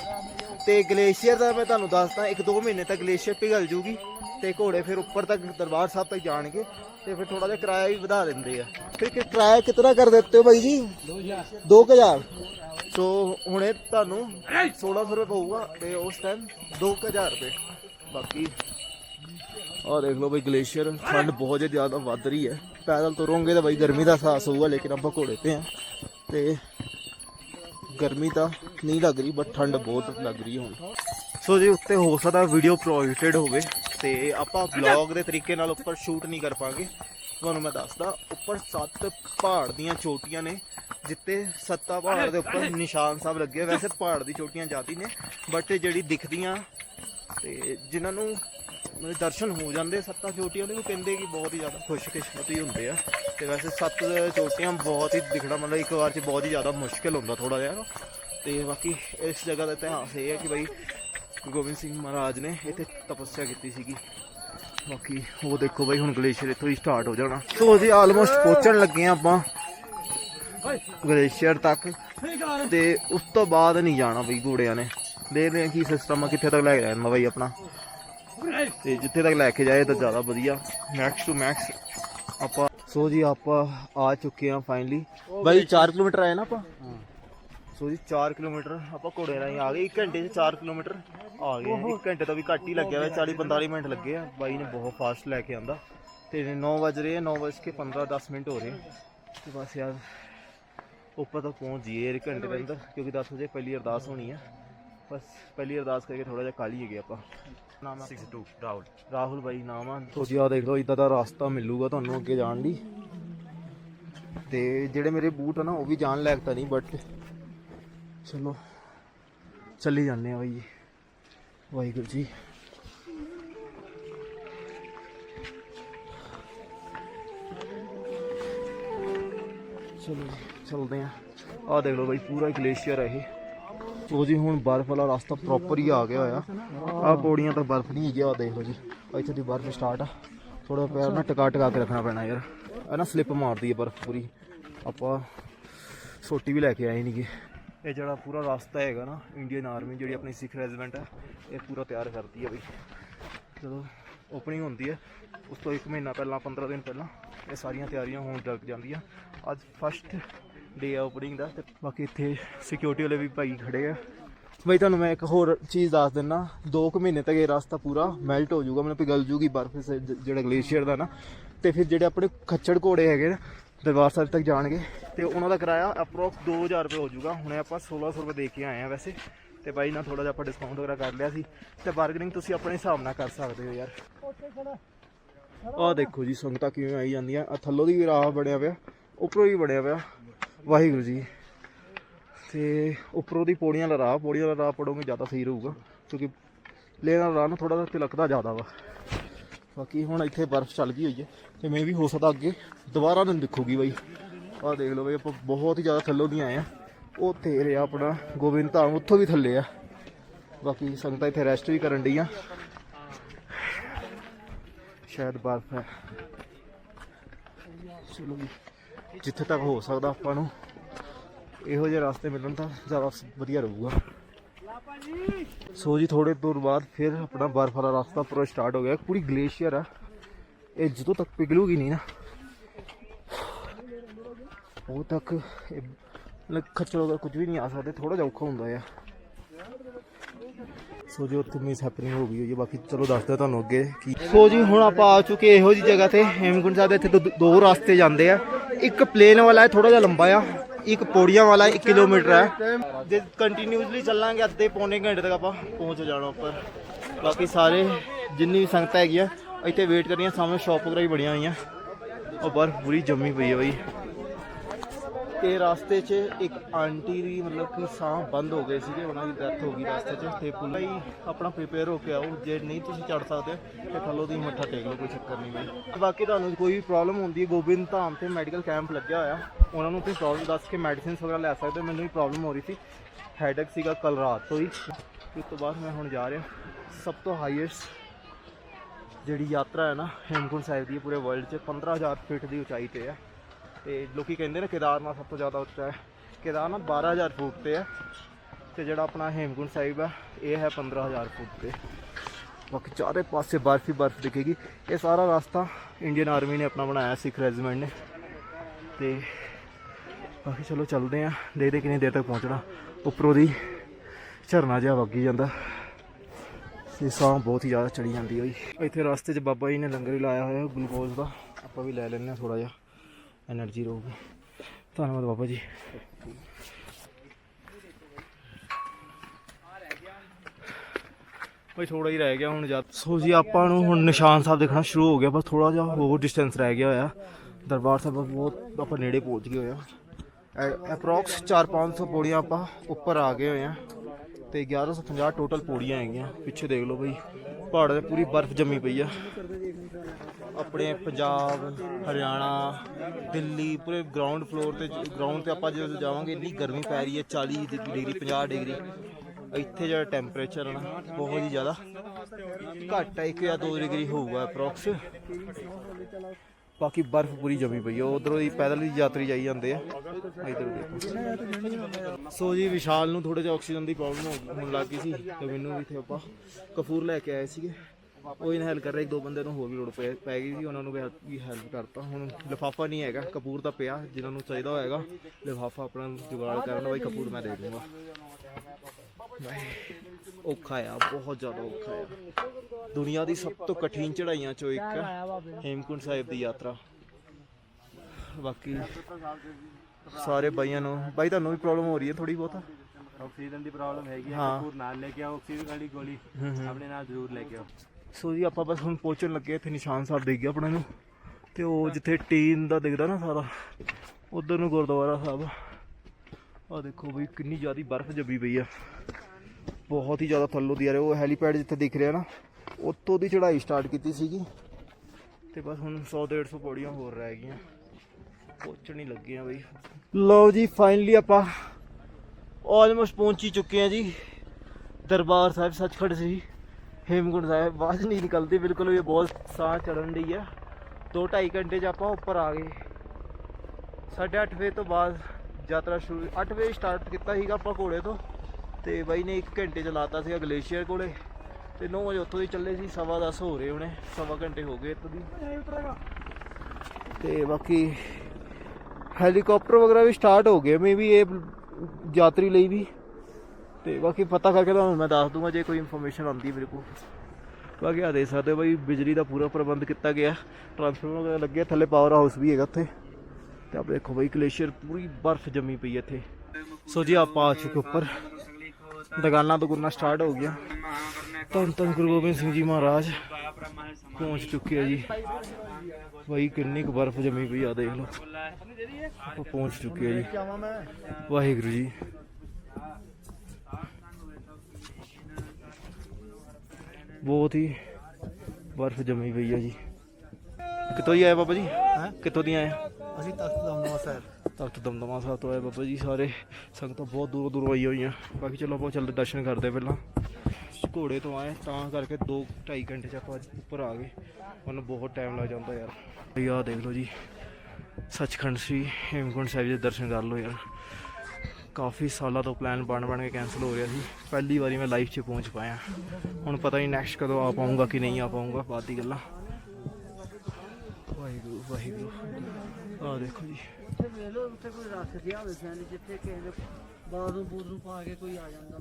ਤੇ ਗਲੇਸ਼ੀਅਰ ਦਾ ਮੈਂ ਤੁਹਾਨੂੰ ਦੱਸਦਾ, ਇੱਕ ਦੋ ਮਹੀਨੇ ਤੱਕ ਗਲੇਸ਼ੀਅਰ ਪਿਘਲ ਜੂਗੀ ਤੇ ਘੋੜੇ ਫਿਰ ਉੱਪਰ ਤੱਕ ਦਰਬਾਰ ਸਾਹਿਬ ਤੱਕ ਜਾਣਗੇ ਤੇ ਫਿਰ ਥੋੜਾ ਜਿਹਾ ਕਿਰਾਇਆ ਵੀ ਵਧਾ ਦਿੰਦੇ ਆ। ਫਿਰ ਕਿ ਕਿਰਾਇਆ ਕਿਤਨਾ ਕਰ ਦਿੱਤੇ ਹੋ ਬਾਈ ਜੀ? 2000 ਸੋ ਹੁਣੇ ਤੁਹਾਨੂੰ 1600 ਰੁਪਏ ਪਊਗਾ ਤੇ ਉਸ ਟਾਈਮ 2000 ਰੁਪਏ। ਬਾਕੀ ਆਹ ਦੇਖ ਲਓ ਬਈ ਗਲੇਸ਼ੀਅਰ, ਠੰਡ ਬਹੁਤ ਜ਼ਿਆਦਾ ਵੱਧ ਰਹੀ ਹੈ। ਪੈਦਲ ਤੁਰੋਂਗੇ ਤਾਂ ਬਈ ਗਰਮੀ ਦਾ ਅਹਿਸਾਸ ਹੋਊਗਾ, ਲੇਕਿਨ ਆਪਾਂ ਘੋੜੇ ਤੇ ਆ ਤੇ ਗਰਮੀ ਤਾਂ ਨਹੀਂ ਲੱਗ ਰਹੀ ਬਟ ਠੰਡ ਬਹੁਤ ਲੱਗ ਰਹੀ ਹੁਣ। ਸੋ ਜੀ ਉੱਤੇ ਹੋ ਸਕਦਾ ਵੀਡੀਓ ਪ੍ਰੋਵਾਈਡਡ ਹੋਵੇ, ਤੇ ਆਪਾਂ ਵਲੌਗ ਦੇ ਤਰੀਕੇ ਨਾਲ ਉੱਪਰ ਸ਼ੂਟ ਨਹੀਂ ਕਰ ਪਾਂਗੇ। ਤੁਹਾਨੂੰ ਮੈਂ ਦੱਸਦਾ, ਉੱਪਰ ਸੱਤ ਪਹਾੜ ਦੀਆਂ ਚੋਟੀਆਂ ਨੇ, ਜਿੱਤੇ ਸੱਤਾ ਪਹਾੜ ਦੇ ਉੱਪਰ ਨਿਸ਼ਾਨ ਸਾਹਿਬ ਲੱਗੇ ਵੈਸੇ ਪਹਾੜ ਦੀ ਚੋਟੀਆਂ ਜ਼ਿਆਦੀ ਨੇ ਬਟ ਜਿਹੜੀ ਦਿਖਦੀਆਂ, ਤੇ ਜਿਨ੍ਹਾਂ ਨੂੰ ਮਤਲਬ ਦਰਸ਼ਨ ਹੋ ਜਾਂਦੇ, ਸੱਤਾਂ ਚੋਟੀਆਂ ਦੇ ਉਹ ਕਹਿੰਦੇ ਕਿ ਬਹੁਤ ਹੀ ਜ਼ਿਆਦਾ। ਖੁਸ਼ਕਿਸਮਤੀ ਹੁੰਦੇ ਆ। ਤੇ ਵੈਸੇ ਸੱਤ ਚੋਟੀਆਂ ਬਹੁਤ ਹੀ ਦਿਖਣਾ, ਮਤਲਬ ਇੱਕ ਵਾਰ 'ਚ ਬਹੁਤ ਹੀ ਜ਼ਿਆਦਾ ਮੁਸ਼ਕਿਲ ਹੁੰਦਾ ਥੋੜਾ ਜਿਹਾ। ਤੇ ਬਾਕੀ ਇਸ ਜਗ੍ਹਾ ਦਾ ਇਤਿਹਾਸ ਇਹ ਹੈ ਕਿ ਬਈ ਗੁਰੂ ਗੋਬਿੰਦ ਸਿੰਘ ਮਹਾਰਾਜ ਨੇ ਇੱਥੇ ਤਪੱਸਿਆ ਕੀਤੀ ਸੀਗੀ। ਬਾਕੀ ਉਹ ਦੇਖੋ ਬਈ ਹੁਣ ਗਲੇਸ਼ੀਅਰ ਇੱਥੋਂ ਹੀ ਸਟਾਰਟ ਹੋ ਜਾਣਾ। ਸੋ ਅਸੀਂ ਆਲਮੋਸਟ ਪਹੁੰਚਣ ਲੱਗੇ ਆ ਆਪਾਂ ਗਲੇਸ਼ੀਅਰ ਤੱਕ। ਤੇ ਉਸ ਤੋਂ ਬਾਅਦ ਨਹੀਂ ਜਾਣਾ ਬਈ ਘੋੜਿਆਂ ਨੇ। ਦੇਖਦੇ ਆ ਕੀ ਸਿਸਟਮ ਆ, ਕਿੱਥੇ ਤੱਕ ਲੈ ਕੇ ਜਾਣਾ ਬਈ ਆਪਣਾ। ਤੇ ਜਿੱਥੇ ਤੱਕ ਲੈ ਕੇ ਜਾਏ ਤਾਂ ਜ਼ਿਆਦਾ ਵਧੀਆ। ਮੈਕਸ ਟੂ ਮੈਕਸ ਆਪਾਂ ਸੋ ਜੀ ਆਪਾਂ ਆ ਚੁੱਕੇ ਆ ਫਾਈਨਲੀ ਬਾਈ 4 ਕਿਲੋਮੀਟਰ ਆਏ ਨਾ ਆਪਾਂ? ਸੋ ਜੀ 4 ਕਿਲੋਮੀਟਰ ਆਪਾਂ ਘੋੜੇ ਰਾਹੀਂ ਆ ਗਏ। 1 ਘੰਟੇ 'ਚ 4 ਕਿਲੋਮੀਟਰ ਆ ਗਏ 1 ਘੰਟੇ ਤੋਂ ਵੀ ਘੱਟ ਹੀ ਲੱਗਿਆ ਹੋਇਆ 40 45 ਮਿੰਟ ਲੱਗੇ ਆ। ਬਾਈ ਨੇ ਬਹੁਤ ਫਾਸਟ ਲੈ ਕੇ ਆਂਦਾ। ਤੇ 9 ਵਜ ਰਹੇ ਆ 9 ਵਜ ਕੇ 15 10 ਮਿੰਟ ਹੋ ਰਹੇ ਤੇ ਬਸ ਯਾਰ ਉੱਪਰ ਤੱਕ ਪਹੁੰਚ ਜੀਏ 1 ਘੰਟੇ ਦੇ ਅੰਦਰ ਕਿਉਂਕਿ 10 ਵਜੇ ਪਹਿਲੀ ਅਰਦਾਸ ਹੋਣੀ ਆ। ਬਸ ਪਹਿਲੀ ਅਰਦਾਸ ਕਰਕੇ ਥੋੜਾ ਜਿਹਾ ਕਾਲੀ ਹੈਗੇ ਆਪਾਂ। ਨਾਮ 62 ਰਾਹੁਲ। ਰਾਹੁਲ ਬਾਈ ਨਾਮ ਆ। ਤੁਸੀਂ ਆ ਦੇਖ ਲਓ ਇਦਾਂ ਦਾ ਰਸਤਾ ਮਿਲੂਗਾ ਤੁਹਾਨੂੰ ਅੱਗੇ ਜਾਣ ਲਈ। ਤੇ ਜਿਹੜੇ ਮੇਰੇ ਬੂਟ ਆ ਨਾ ਉਹ ਵੀ ਜਾਣ ਲਾਇਕ ਤਾਂ ਨਹੀਂ ਬਟ ਚਲੋ ਚੱਲੀ ਜਾਂਦੇ ਆ ਬਾਈ ਜੀ। ਵਾਹਿਗੁਰੂ ਜੀ। ਚਲੋ ਚੱਲਦੇ ਆ। ਆ ਦੇਖ ਲਓ ਬਾਈ ਪੂਰਾ ਗਲੇਸ਼ੀਅਰ ਹੈ ਇਹ। ਉਹ ਜੀ, ਹੁਣ ਬਰਫ਼ ਵਾਲਾ ਰਸਤਾ ਪ੍ਰੋਪਰ ਹੀ ਆ ਗਿਆ ਹੋਇਆ। ਆ ਪੌੜੀਆਂ ਤਾਂ ਬਰਫ਼ ਨਹੀਂ ਹੈਗੀ ਆ ਦੇਖ ਲਓ ਜੀ। ਇੱਥੇ ਦੀ ਬਰਫ਼ ਸਟਾਰਟ ਆ। ਥੋੜਾ ਪੈਰ ਨਾ ਟਿਕਾ ਟਿਕਾ ਕੇ ਰੱਖਣਾ ਪੈਣਾ ਯਾਰ। ਇਹ ਨਾ ਸਲਿੱਪ ਮਾਰਦੀ ਹੈ ਬਰਫ਼ ਪੂਰੀ। ਆਪਾਂ ਸੋਟੀ ਵੀ ਲੈ ਕੇ ਆਏ ਨਹੀਂਗੇ। ਇਹ ਜਿਹੜਾ ਪੂਰਾ ਰਸਤਾ ਹੈਗਾ ਨਾ ਇੰਡੀਅਨ ਆਰਮੀ ਜਿਹੜੀ ਆਪਣੀ ਸਿੱਖ ਰੈਜੀਮੈਂਟ ਹੈ ਇਹ ਪੂਰਾ ਤਿਆਰ ਕਰਦੀ ਹੈ ਬਈ। ਜਦੋਂ ਓਪਨਿੰਗ ਹੁੰਦੀ ਹੈ ਉਸ ਤੋਂ 1 ਮਹੀਨਾ ਪਹਿਲਾਂ 15 ਦਿਨ ਪਹਿਲਾਂ, ਇਹ ਸਾਰੀਆਂ ਤਿਆਰੀਆਂ ਹੋਣ ਲੱਗ ਜਾਂਦੀਆਂ। ਅੱਜ ਫਸਟ ਡੇ ਆ ਓਪਨਿੰਗ ਦਾ ਤੇ ਬਾਕੀ ਇੱਥੇ ਸਿਕਿਉਰਿਟੀ ਵਾਲੇ ਵੀ ਭਾਈ ਖੜੇ ਆ। ਬਈ ਤੁਹਾਨੂੰ ਮੈਂ ਇੱਕ ਹੋਰ ਚੀਜ਼ ਦੱਸ ਦਿੰਨਾ 2 ਕੁ ਮਹੀਨੇ ਤੱਕ ਇਹ ਰਸਤਾ ਪੂਰਾ ਮੈਲਟ ਹੋ ਜਾਊਗਾ ਮਤਲਬ ਪਿਘਲ ਜੂਗੀ ਬਰਫ਼ ਸੇ ਜ- ਜਿਹੜਾ ਗਲੇਸ਼ੀਅਰ ਦਾ ਨਾ। ਤੇ ਫਿਰ ਜਿਹੜੇ ਆਪਣੇ ਖੱਚੜ ਘੋੜੇ ਹੈਗੇ ਨਾ, ਦਰਬਾਰ ਸਾਹਿਬ ਤੱਕ ਜਾਣਗੇ। ਤੇ ਉਹਨਾਂ ਦਾ ਕਿਰਾਇਆ ਅਪਰੋਕਸ 2000 ਰੁਪਏ ਹੋ ਜਾਊਗਾ। ਹੁਣੇ ਆਪਾਂ 1600 ਰੁਪਏ ਦੇ ਕੇ ਆਏ ਆ ਵੈਸੇ। ਤੇ ਬਾਈ ਨਾਲ ਥੋੜਾ ਜਿਹਾ ਆਪਾਂ ਡਿਸਕਾਊਂਟ ਵਗੈਰਾ ਕਰ ਲਿਆ ਸੀ। ਤੇ ਬਾਰਗਨਿੰਗ ਤੁਸੀਂ ਆਪਣੇ ਹਿਸਾਬ ਨਾਲ ਕਰ ਸਕਦੇ ਹੋ ਯਾਰ। ਆਹ ਦੇਖੋ ਜੀ, ਸੰਗਤਾਂ ਕਿਵੇਂ ਆਈ ਜਾਂਦੀਆਂ। ਆ ਥੱਲੋਂ ਦੀ ਵੀ ਰਾਹ ਬਣਿਆ ਪਿਆ, ਉੱਪਰੋਂ ਵੀ ਬਣਿਆ ਪਿਆ। ਵਾਹਿਗੁਰੂ ਜੀ। ਤੇ ਉੱਪਰੋਂ ਦੀ ਪੌੜੀਆਂ ਵਾਲਾ ਰਾਹ, ਪੌੜੀਆਂ ਵਾਲਾ ਰਾਹ ਪੜੋਗੇ ਜ਼ਿਆਦਾ ਸਹੀ ਰਹੂਗਾ, ਕਿਉਂਕਿ ਲੇਨ ਵਾਲਾ ਰਾਹ ਨਾ ਥੋੜਾ ਜਿਹਾ ਤਿਲਕਦਾ ਜ਼ਿਆਦਾ ਵਾ। ਬਾਕੀ ਹੁਣ ਇੱਥੇ ਬਰਫ਼ ਚੱਲ ਗਈ ਹੋਈ ਹੈ, ਤੇ ਮੈਂ ਵੀ ਹੋ ਸਕਦਾ ਅੱਗੇ ਦੁਬਾਰਾ ਨੂੰ ਦਿਖੂਗੀ ਬਾਈ। ਆਹ ਦੇਖ ਲਓ ਬਈ, ਆਪਾਂ ਬਹੁਤ ਹੀ ਜ਼ਿਆਦਾ ਥੱਲੋਂ ਦੀ ਆਏ ਆ ਉੱਥੇ ਰਿਹਾ ਆਪਣਾ ਗੋਬਿੰਦ ਧਾਮ, ਉੱਥੋਂ ਵੀ ਥੱਲੇ ਆ। ਬਾਕੀ ਸੰਗਤਾਂ ਇੱਥੇ ਰੈਸਟ ਵੀ ਕਰਨ ਡੀਆਂ ਸ਼ਾਇਦ ਬਰਫ਼ ਹੈ। ਚਲੋ ਜੀ। ਜਿੱਥੇ ਤੱਕ ਹੋ ਸਕਦਾ ਆਪਾਂ ਨੂੰ, ਇਹੋ ਜਿਹੇ ਰਸਤੇ ਮਿਲਣ ਤਾਂ ਜ਼ਿਆਦਾ ਵਧੀਆ ਰਹੂਗਾ। ਸੋ ਜੀ ਥੋੜੇ ਦੂਰ ਬਾਅਦ ਫਿਰ ਆਪਣਾ ਬਰਫ਼ ਵਾਲਾ ਰਸਤਾ ਪੂਰਾ ਸਟਾਰਟ ਹੋ ਗਿਆ। ਪੂਰੀ ਗਲੇਸ਼ੀਅਰ ਆ। ਇਹ ਜਦੋਂ ਤੱਕ ਪਿਘਲੂਗੀ ਨਹੀਂ ਨਾ ਉਹ ਤੱਕ ਮਤਲਬ ਖੱਚਰ ਵਗੈਰਾ ਕੁਝ ਵੀ ਨਹੀਂ ਆ ਸਕਦੇ ਥੋੜਾ ਜਿਹਾ ਔਖਾ ਹੁੰਦਾ ਆ। ਸੋ ਜੀ, ਉੱਥੇ ਮਿਸ ਹੈਪਨਿੰਗ ਹੋ ਗਈ ਹੋਈ ਬਾਕੀ ਚਲੋ ਦੱਸਦਾ ਤੁਹਾਨੂੰ ਅੱਗੇ ਕੀ ਸੋ ਜੀ, ਹੁਣ ਆਪਾਂ ਆ ਚੁੱਕੇ ਇਹੋ ਜੀ ਜਗ੍ਹਾ ਤੇ ਹੇਮਕੁੰਡ ਸਾਹਿਬ ਦੇ ਇੱਥੇ ਦੋ ਰਸਤੇ ਜਾਂਦੇ ਆ। ਇੱਕ ਪਲੇਨ ਵਾਲਾ ਹੈ ਥੋੜਾ ਜਿਹਾ ਲੰਬਾ ਆ। ਇੱਕ ਪੌੜੀਆਂ ਵਾਲਾ 1 ਕਿਲੋਮੀਟਰ ਹੈ। ਜੇ ਕੰਟੀਨਿਊਸਲੀ ਚੱਲਾਂਗੇ, ਅੱਧੇ ਪੌਣੇ ਘੰਟੇ ਤੱਕ ਆਪਾਂ ਪਹੁੰਚ ਜਾਣਾ ਉੱਪਰ। ਬਾਕੀ ਸਾਰੇ, ਜਿੰਨੀ ਵੀ ਸੰਗਤਾਂ ਹੈਗੀਆਂ, ਇੱਥੇ ਵੇਟ ਕਰ ਰਹੀਆਂ ਸਾਹਮਣੇ ਸ਼ਾਪ ਵਗੈਰਾ ਵੀ ਬਣੀਆਂ ਹੋਈਆਂ। ਉਹ ਬਰਫ਼ ਪੂਰੀ ਜੰਮੀ ਪਈ ਹੈ ਬਈ। ਤੇ ਰਸਤੇ 'ਚ ਇੱਕ ਆਂਟੀ ਦੀ ਮਤਲਬ ਕਿ ਸਾਹ ਬੰਦ ਹੋ ਗਏ ਸੀਗੇ, ਉਹਨਾਂ ਦੀ ਡੈਥ ਹੋ ਗਈ ਰਸਤੇ 'ਚ ਤੇ ਪੁੱਲਾ ਹੀ ਆਪਣਾ ਪ੍ਰਿਪੇਅਰ ਹੋ ਕੇ ਆਓ ਜੇ ਨਹੀਂ ਤੁਸੀਂ ਚੜ ਸਕਦੇ, ਤੇ ਥੱਲੋਂ ਦੀ ਮੱਥਾ ਟੇਕ ਲਓ, ਕੋਈ ਚੱਕਰ ਨਹੀਂ ਹੈ ਬਾਕੀ ਤੁਹਾਨੂੰ ਕੋਈ ਵੀ ਪ੍ਰੋਬਲਮ ਹੁੰਦੀ ਹੈ ਗੋਬਿੰਦ ਧਾਮ ਤੇ ਮੈਡੀਕਲ ਕੈਂਪ ਲੱਗਿਆ ਹੋਇਆ। ਉਹਨਾਂ ਨੂੰ ਤੁਸੀਂ ਪ੍ਰੋਬਲਮ ਦੱਸ ਕੇ ਮੈਡੀਸਿਨਸ ਵਗੈਰਾ ਲੈ ਸਕਦੇ ਹੋ। ਮੈਨੂੰ ਵੀ ਪ੍ਰੋਬਲਮ ਹੋ ਰਹੀ ਸੀ। ਹੈਡੇਕ ਸੀਗਾ ਕੱਲ ਰਾਤ ਤੋਂ ਹੀ। ਉਸ ਤੋਂ ਬਾਅਦ ਮੈਂ ਹੁਣ ਜਾ ਰਿਹਾ। ਸਭ ਤੋਂ ਹਾਈਐਸਟ ਜਿਹੜੀ ਯਾਤਰਾ ਹੈ ਨਾ, ਹੇਮਕੁੰਟ ਸਾਹਿਬ ਦੀ ਪੂਰੇ ਵਰਲਡ 'ਚ। 15000 ਫੀਟ ਦੀ ਉਚਾਈ ਤੇ ਹੈ। ਤੇ ਲੋਕੀ ਕਹਿੰਦੇ ਨੇ ਕੇਦਾਰਨਾਥ ਸਭ ਤੋਂ ਜ਼ਿਆਦਾ ਉੱਚਾ ਹੈ। ਕੇਦਾਰਨਾਥ 12000 ਫੁੱਟ ਤੇ ਹੈ ਤੇ ਜਿਹੜਾ ਆਪਣਾ ਹੇਮਕੁੰਟ ਸਾਹਿਬ ਹੈ, ਇਹ ਹੈ 15000 ਫੁੱਟ ਤੇ। ਬਾਕੀ ਚਾਰੇ ਪਾਸੇ ਬਰਫ ਹੀ ਬਰਫ ਦਿਖੇਗੀ। ਇਹ ਸਾਰਾ ਰਸਤਾ ਇੰਡੀਅਨ ਆਰਮੀ ਨੇ ਆਪਣਾ ਬਣਾਇਆ, ਸਿੱਖ ਰੈਜੀਮੈਂਟ ਨੇ। ਤੇ ਬਾਕੀ ਚਲੋ ਚੱਲਦੇ ਆਂ ਦੇਖਦੇ ਕਿੰਨੀ ਦੇਰ ਤੱਕ ਪਹੁੰਚਣਾ? ਉੱਪਰੋਂ ਦੀ ਝਰਨਾ ਜਿਹਾ ਵਗੀ ਜਾਂਦਾ। ਤੇ ਸਾਹ ਬਹੁਤ ਹੀ ਜ਼ਿਆਦਾ ਚੜੀ ਜਾਂਦੀ ਹੋਈ ਇੱਥੇ ਰਸਤੇ 'ਚ ਬਾਬਾ ਜੀ ਨੇ ਲੰਗਰ ਹੀ ਲਾਇਆ ਹੋਇਆ ਗਲੂਕੋਜ਼ ਦਾ। ਆਪਾਂ ਵੀ ਲੈ ਲੈਂਦੇ ਹਾਂ ਥੋੜਾ ਜਿਹਾ। ਐਨਰਜੀ ਰਹੂਗੀ ਧੰਨਵਾਦ ਬਾਬਾ ਜੀ ਬਈ ਥੋੜਾ ਹੀ ਰਹਿ ਗਿਆ ਹੁਣ ਜਦ ਸੋ ਜੀ ਆਪਾਂ ਨੂੰ ਹੁਣ ਨਿਸ਼ਾਨ ਸਾਹਿਬ ਦੇਖਣਾ ਸ਼ੁਰੂ ਹੋ ਗਿਆ ਬਸ ਥੋੜਾ ਜਿਹਾ ਹੋਰ ਡਿਸਟੈਂਸ ਰਹਿ ਗਿਆ ਹੋਇਆ ਦਰਬਾਰ ਸਾਹਿਬ ਬਹੁਤ ਆਪਾਂ ਨੇੜੇ ਪਹੁੰਚ ਗਏ ਹੋਇਆ ਐਪਰੋਕਸ 4-500 ਪੌੜੀਆਂ ਆਪਾਂ ਉੱਪਰ ਆ ਗਏ ਹੋਏ ਆ ਤੇ 1150 ਟੋਟਲ ਪੌੜੀਆਂ ਹੈਗੀਆਂ ਪਿੱਛੇ ਦੇਖ ਲਓ ਬਈ ਪਹਾੜ ਤੇ ਪੂਰੀ ਬਰਫ਼ ਜੰਮੀ ਪਈ ਆ ਆਪਣੇ ਪੰਜਾਬ, ਹਰਿਆਣਾ, ਦਿੱਲੀ, ਪੂਰੇ ਗਰਾਊਂਡ ਫਲੋਰ ਤੇ ਗਰਾਊਂਡ ਤੇ ਆਪਾਂ ਜਦੋਂ ਜਾਵਾਂਗੇ, ਇੰਨੀ ਗਰਮੀ ਪੈ ਰਹੀ ਹੈ 40 ਡਿਗਰੀ 50 ਡਿਗਰੀ। ਇੱਥੇ ਜਿਹੜਾ ਟੈਂਪਰੇਚਰ ਹੈ ਨਾ, ਬਹੁਤ ਹੀ ਜ਼ਿਆਦਾ ਘੱਟ ਹੈ 1 ਜਾਂ 2 ਡਿਗਰੀ ਹੋਊਗਾ ਅਪਰੋਕਸ ਬਾਕੀ ਬਰਫ਼ ਪੂਰੀ ਜਮੀ ਪਈ ਹੈ, ਉਧਰੋਂ ਹੀ ਪੈਦਲ ਹੀ ਯਾਤਰੀ ਜਾਈ ਜਾਂਦੇ ਆ। ਇਧਰ ਦੇਖੋ। ਸੋ ਜੀ, ਵਿਸ਼ਾਲ ਨੂੰ ਥੋੜਾ ਜਿਹਾ ਆਕਸੀਜਨ ਦੀ ਪ੍ਰੋਬਲਮ ਹੋਣ ਲੱਗ ਗਈ ਸੀ, ਤੇ ਮੈਨੂੰ ਵੀ ਇੱਥੇ ਆਪਾਂ ਕਫੂਰ ਲੈ ਕੇ ਆਏ ਸੀਗੇ। ਉਹ ਇਨਹੇਲ ਕਰ ਰਹੇ ਇੱਕ ਦੋ ਬੰਦੇ ਨੂੰ ਹੋਰ ਵੀ ਲੋੜ ਪੈ ਪੈ ਗਈ ਸੀ ਉਹਨਾਂ ਨੂੰ ਵੀ ਹੈਲਪ ਕਰਤਾ। ਹੁਣ ਲਿਫਾਫਾ ਨਹੀਂ ਹੈਗਾ ਕਪੂਰ ਤਾਂ ਪਿਆ ਜਿਨ੍ਹਾਂ ਨੂੰ ਚਾਹੀਦਾ ਹੋਏਗਾ ਲਿਫਾਫਾ ਆਪਣਾ ਜੁਗਾੜ ਕਰਨ ਬਈ ਕਪੂਰ ਮੈਂ ਦੇ ਦੂੰਗਾ। ਔਖਾ ਆ ਬਹੁਤ ਜ਼ਿਆਦਾ ਔਖਾ ਆ। ਦੁਨੀਆ ਦੀ ਸਭ ਤੋਂ ਕਠਿਨ ਚੜਾਈਆਂ ਚੋਂ ਇੱਕ ਹੇਮਕੁੰਟ ਸਾਹਿਬ ਦੀ ਯਾਤਰਾ। ਬਾਕੀ ਸਾਰੇ ਬਾਈਆਂ ਨੂੰ ਬਾਈ ਤੁਹਾਨੂੰ ਵੀ ਪ੍ਰੋਬਲਮ ਹੋ ਰਹੀ ਹੈ ਥੋੜੀ ਬਹੁਤ? ਆਕਸੀਜਨ ਦੀ ਪ੍ਰੋਬਲਮ ਹੈਗੀ ਹੈ ਹਾਂ। ਕਪੂਰ ਨਾਲ ਲੈ ਕੇ ਆਓ ਆਕਸੀਜਨ ਵਾਲੀ ਗੋਲੀ ਆਪਣੇ ਨਾਲ ਜ਼ਰੂਰ ਲੈ ਕੇ ਆਓ। ਸੋ ਜੀ ਆਪਾਂ ਬਸ ਹੁਣ ਪਹੁੰਚਣ ਲੱਗੇ ਇੱਥੇ ਨਿਸ਼ਾਨ ਸਾਹਿਬ ਦੇਖ ਗਿਆ ਆਪਣੇ ਨੂੰ। ਤੇ ਉਹ ਜਿੱਥੇ ਟੀਨ ਦਾ ਦਿਖਦਾ ਨਾ ਸਾਰਾ, ਉਧਰ ਨੂੰ ਗੁਰਦੁਆਰਾ ਸਾਹਿਬ। ਆ ਦੇਖੋ ਬਈ, ਕਿੰਨੀ ਜ਼ਿਆਦਾ ਬਰਫ਼ ਜੰਮੀ ਪਈ ਆ। ਬਹੁਤ ਹੀ ਜ਼ਿਆਦਾ ਥੱਲੋਂ ਦੀ ਆ ਰਿਹਾ। ਉਹ ਹੈਲੀਪੈਡ ਜਿੱਥੇ ਦਿਖ ਰਿਹਾ ਨਾ, ਉੱਤੋਂ ਦੀ ਚੜ੍ਹਾਈ ਸਟਾਰਟ ਕੀਤੀ ਸੀਗੀ। ਤੇ ਬਸ ਹੁਣ 100 150 ਪੌੜੀਆਂ ਹੋਰ ਰਹਿ ਗਈਆਂ। ਪਹੁੰਚਣ ਹੀ ਲੱਗੇ ਆ ਬਈ। ਲਓ ਜੀ ਫਾਈਨਲੀ ਆਪਾਂ ਆਲਮੋਸਟ ਪਹੁੰਚ ਹੀ ਚੁੱਕੇ ਆ ਜੀ। ਦਰਬਾਰ ਸਾਹਿਬ ਸੱਚਖੰਡ ਸੀ। ਹੇਮਕੁੰਟ ਸਾਹਿਬ, ਬਾਅਦ ਨਹੀਂ ਨਿਕਲਦੀ, ਬਿਲਕੁਲ ਵੀ ਬਹੁਤ ਸਾਹ ਚੜਨ ਦੀ ਆ। 2 2.5 ਘੰਟੇ 'ਚ ਆਪਾਂ ਉੱਪਰ ਆ ਗਏ। 8:30 ਵਜੇ ਤੋਂ ਬਾਅਦ ਯਾਤਰਾ ਸ਼ੁਰੂ 8 ਵਜੇ ਸਟਾਰਟ ਕੀਤਾ ਸੀਗਾ ਆਪਾਂ ਘੋੜੇ ਤੋਂ। ਤੇ ਬਾਈ ਨੇ 1 ਘੰਟੇ ਚ ਲਾਤਾ ਸੀਗਾ ਗਲੇਸ਼ੀਅਰ ਕੋਲੇ। ਤੇ 9 ਵਜੇ ਉੱਥੋਂ ਦੀ ਚੱਲੇ ਸੀ, ਸਵਾ ਦਸ ਹੋ ਰਹੇ ਹੁਣੇ, ਸਵਾ ਘੰਟੇ ਹੋ ਗਏ ਇੱਥੋਂ ਦੀ। ਤੇ ਬਾਕੀ ਹੈਲੀਕਾਪਟਰ ਵਗੈਰਾ ਵੀ ਸਟਾਰਟ ਹੋ ਗਏ ਮੇ ਵੀ ਇਹ ਯਾਤਰੀ ਲਈ ਵੀ। ਤੇ ਬਾਕੀ ਪਤਾ ਕਰਕੇ ਤੁਹਾਨੂੰ ਮੈਂ ਦੱਸ ਦੂੰਗਾ ਜੇ ਕੋਈ ਇਨਫੋਰਮੇਸ਼ਨ ਆਉਂਦੀ ਮੇਰੇ ਕੋਲ। ਬਾਕੀ ਆ ਦੇਖ ਸਕਦੇ ਹੋ ਬਾਈ, ਬਿਜਲੀ ਦਾ ਪੂਰਾ ਪ੍ਰਬੰਧ ਕੀਤਾ ਗਿਆ। ਟਰਾਂਸਫਾਰਮਰ ਵਗੈਰਾ ਲੱਗੇ ਥੱਲੇ ਪਾਵਰ ਹਾਊਸ ਵੀ ਹੈਗਾ ਉੱਥੇ। ਤੇ ਆਪ ਦੇਖੋ ਬਾਈ ਗਲੇਸ਼ੀਅਰ ਪੂਰੀ ਬਰਫ਼ ਜੰਮੀ ਪਈ ਹੈ ਇੱਥੇ। ਸੋ ਜੀ, ਆਪਾਂ ਆ ਚੁੱਕੇ ਉੱਪਰ। ਦੁਕਾਨਾਂ ਦੁਕਾਨਾਂ ਸਟਾਰਟ ਹੋ ਗਿਆ ਧੰਨ ਧੰਨ ਗੁਰੂ ਗੋਬਿੰਦ ਸਿੰਘ ਜੀ ਮਹਾਰਾਜ, ਪਹੁੰਚ ਚੁੱਕੇ ਆ ਜੀ। ਬਾਈ, ਕਿੰਨੀ ਕੁ ਬਰਫ਼ ਜੰਮੀ ਪਈ ਆ ਦੇਖ ਲਓ। ਆਪਾਂ ਪਹੁੰਚ ਚੁੱਕੇ ਆ ਜੀ। ਵਾਹਿਗੁਰੂ ਜੀ। ਬਹੁਤ ਹੀ ਬਰਫ਼ ਜੰਮੀ ਪਈ ਆ ਜੀ। ਕਿੱਥੋਂ ਜੀ ਆਏ ਬਾਬਾ ਜੀ? ਕਿੱਥੋਂ ਦੀ ਆਏ? ਅਸੀਂ ਤਖਤ ਦਮਦਮਾ ਸਾਹਿਬ। ਤਖਤ ਦਮਦਮਾ ਸਾਹਿਬ ਤੋਂ ਆਏ ਬਾਬਾ ਜੀ ਸਾਰੇ ਸੰਗਤਾਂ ਬਹੁਤ ਦੂਰੋਂ ਦੂਰੋਂ ਆਈ ਹੋਈਆਂ। ਬਾਕੀ ਚਲੋ ਆਪਾਂ ਚੱਲਦੇ ਦਰਸ਼ਨ ਕਰਦੇ ਹਾਂ ਪਹਿਲਾਂ। ਘੋੜੇ ਤੋਂ ਆਏ ਤਾਂ ਕਰਕੇ 2 2.5 ਘੰਟੇ ਚ ਆਪਾਂ ਉੱਪਰ ਆ ਗਏ। ਮੈਨੂੰ ਬਹੁਤ ਟਾਈਮ ਲੱਗ ਜਾਂਦਾ ਯਾਰ। ਆਹ ਦੇਖ ਲਓ ਜੀ ਸੱਚਖੰਡ ਸ੍ਰੀ ਹੇਮਕੁੰਟ ਸਾਹਿਬ ਦੇ ਦਰਸ਼ਨ ਕਰ ਲਓ ਯਾਰ। ਕਾਫੀ ਸਾਲਾਂ ਤੋਂ ਪਲਾਨ ਬਣ ਬਣ ਕੇ ਕੈਨਸਲ ਹੋ ਰਿਹਾ ਸੀ। ਪਹਿਲੀ ਵਾਰੀ ਮੈਂ ਲਾਈਫ 'ਚ ਪਹੁੰਚ ਪਾਇਆ। ਹੁਣ ਪਤਾ ਨਹੀਂ ਨੈਕਸਟ ਕਦੋਂ ਆ ਪਾਉਂਗਾ ਕਿ ਨਹੀਂ ਆ ਪਾਉਂਗਾ ਬਾਅਦ ਦੀ ਗੱਲਾਂ। ਵਾਹਿਗੁਰੂ ਵਾਹਿਗੁਰੂ। ਆਹ ਦੇਖੋ ਜੀ। ਵੇਖ ਲਓ ਉੱਥੇ ਕੋਈ ਰੱਖ ਗਿਆ ਹੋਵੇ ਨਹੀਂ ਜਿੱਥੇ ਕਿਸੇ ਦੇ ਬਾਥਰੂਮ ਬੂਥਰੂਮ ਪਾ ਕੇ ਕੋਈ ਆ ਜਾਂਦਾ।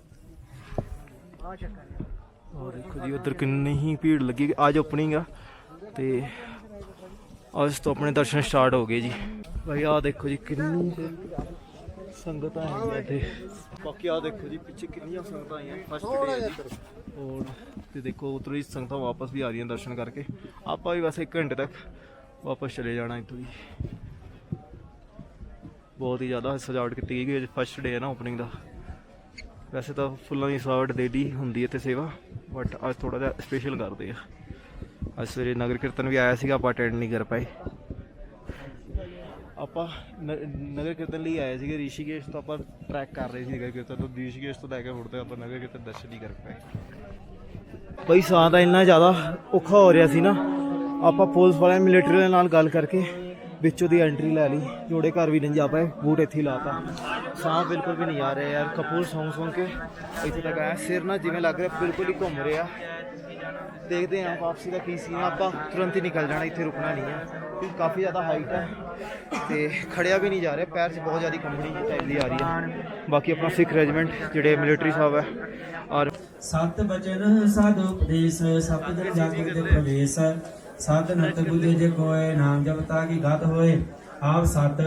ਆ ਚੱਕਰ ਔਰ ਦੇਖੋ ਜੀ ਉਧਰ ਕਿੰਨੀ ਹੀ ਭੀੜ ਲੱਗੀ। ਅੱਜ ਓਪਨਿੰਗ ਆ ਤੇ ਅੱਜ ਤੋਂ ਆਪਣੇ ਦਰਸ਼ਨ ਸਟਾਰਟ ਹੋ ਗਏ ਜੀ। ਭਾਈ ਆਹ ਦੇਖੋ ਜੀ ਕਿੰਨੀ ਸੰਗਤਾਂ ਹੈਗੀਆਂ ਇੱਥੇ। ਬਾਕੀ ਆਹ ਦੇਖੋ ਜੀ ਪਿੱਛੇ ਕਿੰਨੀਆਂ ਸੰਗਤਾਂ ਆਈਆਂ ਫਸਟ ਡੇ ਜੀ। ਔਰ ਤੇ ਦੇਖੋ ਉਧਰੋਂ ਹੀ ਸੰਗਤਾਂ ਵਾਪਸ ਵੀ ਆ ਰਹੀਆਂ ਦਰਸ਼ਨ ਕਰਕੇ। ਆਪਾਂ ਵੀ ਬਸ 1 ਘੰਟੇ ਤੱਕ ਵਾਪਸ ਚਲੇ ਜਾਣਾ ਇੱਥੋਂ ਦੀ ਬਹੁਤ ਹੀ ਜ਼ਿਆਦਾ ਸਜਾਵਟ ਕੀਤੀ ਗਈ ਹੈ ਫਸਟ ਡੇ ਹੈ ਨਾ ਓਪਨਿੰਗ ਦਾ। ਵੈਸੇ ਤਾਂ ਫੁੱਲਾਂ ਦੀ ਸਜਾਵਟ ਡੇਲੀ ਹੁੰਦੀ ਹੈ ਤੇ ਸੇਵਾ ਬਟ ਅੱਜ ਥੋੜਾ ਜਿਹਾ ਸਪੈਸ਼ਲ ਕਰਦੇ ਆ। ਅੱਜ ਸਵੇਰੇ ਨਗਰ ਕੀਰਤਨ ਵੀ ਆਇਆ ਸੀਗਾ ਆਪਾਂ ਅਟੈਂਡ ਨਹੀਂ ਕਰ ਪਾਏ। ਆਪਾਂ ਨ- ਨਗਰ ਕੀਰਤਨ ਲਈ ਆਏ ਸੀਗੇ, ਰਿਸ਼ੀਕੇਸ਼ ਤੋਂ ਆਪਾਂ ਟਰੈਕ ਕਰ ਰਹੇ ਸੀ ਨਗਰ ਕੀਰਤਨ ਤੋਂ, ਰਿਸ਼ੀਕੇਸ਼ ਤੋਂ ਲੈ ਕੇ ਮੁੜਦੇ ਆਪਾਂ ਨਗਰ ਕੀਰਤਨ ਦਰਸ਼ਨ ਨਹੀਂ ਕਰ ਪਾਏ। ਬਈ ਸਾਹ ਦਾ ਇੰਨਾ ਜ਼ਿਆਦਾ ਔਖਾ ਹੋ ਰਿਹਾ ਸੀ ਨਾ, ਆਪਾਂ ਪੁਲਿਸ ਵਾਲਿਆਂ ਮਿਲਟਰੀ ਦੇ ਨਾਲ ਗੱਲ ਕਰਕੇ ਵਿੱਚੋਂ ਦੀ ਐਂਟਰੀ ਲੈ ਲਈ ਜੋੜੇ ਘਰ ਵੀ ਨਹੀਂ ਜਾ ਪਾਏ, ਬੂਟ ਇੱਥੇ ਹੀ ਲਾਤਾ ਸਾਹ ਬਿਲਕੁਲ ਵੀ ਨਹੀਂ ਆ ਰਿਹਾ ਯਾਰ, ਕਪੂਰ ਸੌਂ ਸੌਂ ਕੇ ਇੱਥੇ ਤੱਕ ਆਇਆ, ਸਿਰ ਨਾ ਜਿਵੇਂ ਲੱਗ ਰਿਹਾ, ਬਿਲਕੁਲ ਹੀ ਘੁੰਮ ਰਿਹਾ। ਦੇਖਦੇ ਹਾਂ ਵਾਪਸੀ ਦਾ ਕੀ ਸੀਨ ਆ, ਆਪਾਂ ਤੁਰੰਤ ਹੀ ਨਿਕਲ ਜਾਣਾ ਇੱਥੇ ਰੁਕਣਾ ਨਹੀਂ ਹੈ। ਕਿਉਂਕਿ ਕਾਫੀ ਜ਼ਿਆਦਾ ਹਾਈਟ ਹੈ ਤੇ ਖੜਿਆ ਵੀ ਨਹੀਂ ਜਾ ਰਿਹਾ। ਪੈਰ 'ਚ ਬਹੁਤ ਜ਼ਿਆਦਾ ਕੰਬਣੀ ਜਿਹੀ ਟਾਈਪ ਦੀ ਆ ਰਹੀ ਹੈ। ਬਾਕੀ ਆਪਣਾ ਸਿੱਖ ਰੈਜੀਮੈਂਟ ਜਿਹੜੇ ਮਿਲਟਰੀ ਸਾਹਿਬ ਹੈ ਔਰ ਸਤ ਬਚਨ ਸਾਧ ਉਪਦੇਸ਼ ਸਤ ਦਰ ਦੇ ਪ੍ਰਵੇਸ਼ ਸਤ ਨਤ ਬੁਝੇ ਜੇ ਕੋਏ ਨਾਮ ਜਪਤਾ ਕੀ ਗਤ ਹੋਏ। ਆਪ ਸਤ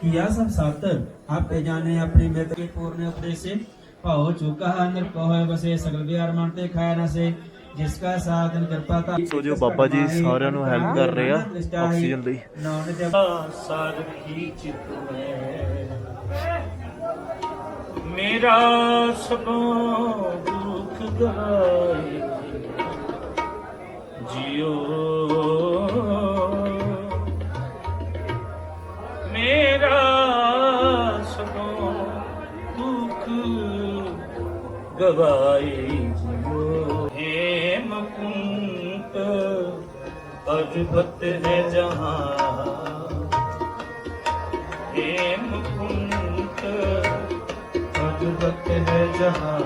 ਕੀਆ ਸਭ ਸਤ? ਆਪੇ ਜਾਣੇ ਆਪਣੀ ਮਿਤ ਕੇ ਪੂਰਨ ਉਪਦੇਸੇ। ਭਾਉ ਚੁਕਾ ਨਿਰਭਉ ਹੋਏ ਬਸੇ ਸਗਲ ਵਿਹਾਰ ਮਨ ਤੇ ਖਾਇ ਨਾ ਜਿਸ ਕਾ ਸਾਧਨ ਕਿਰਪਾ ਤਾ ਸੋ ਜੋ ਬਾਬਾ ਜੀ ਸਾਰਿਆਂ ਨੂੰ ਹੈਲਪ ਕਰ ਰਹੇ ਆ ਆਕਸੀਜਨ ਲਈ। ਨਾਨਕ ਜਪ ਸਾਧ ਖੀਚ ਤੁਮੇ ਮੇਰਾ ਸਭੋ ਦੁਖ ਗਾਏ। ਜਿਉ ਮੇਰਾ ਸਭੋ ਦੁਖ ਗਵਾਏ। आज फतेह जहां हेम कुंत आज फतेह जहां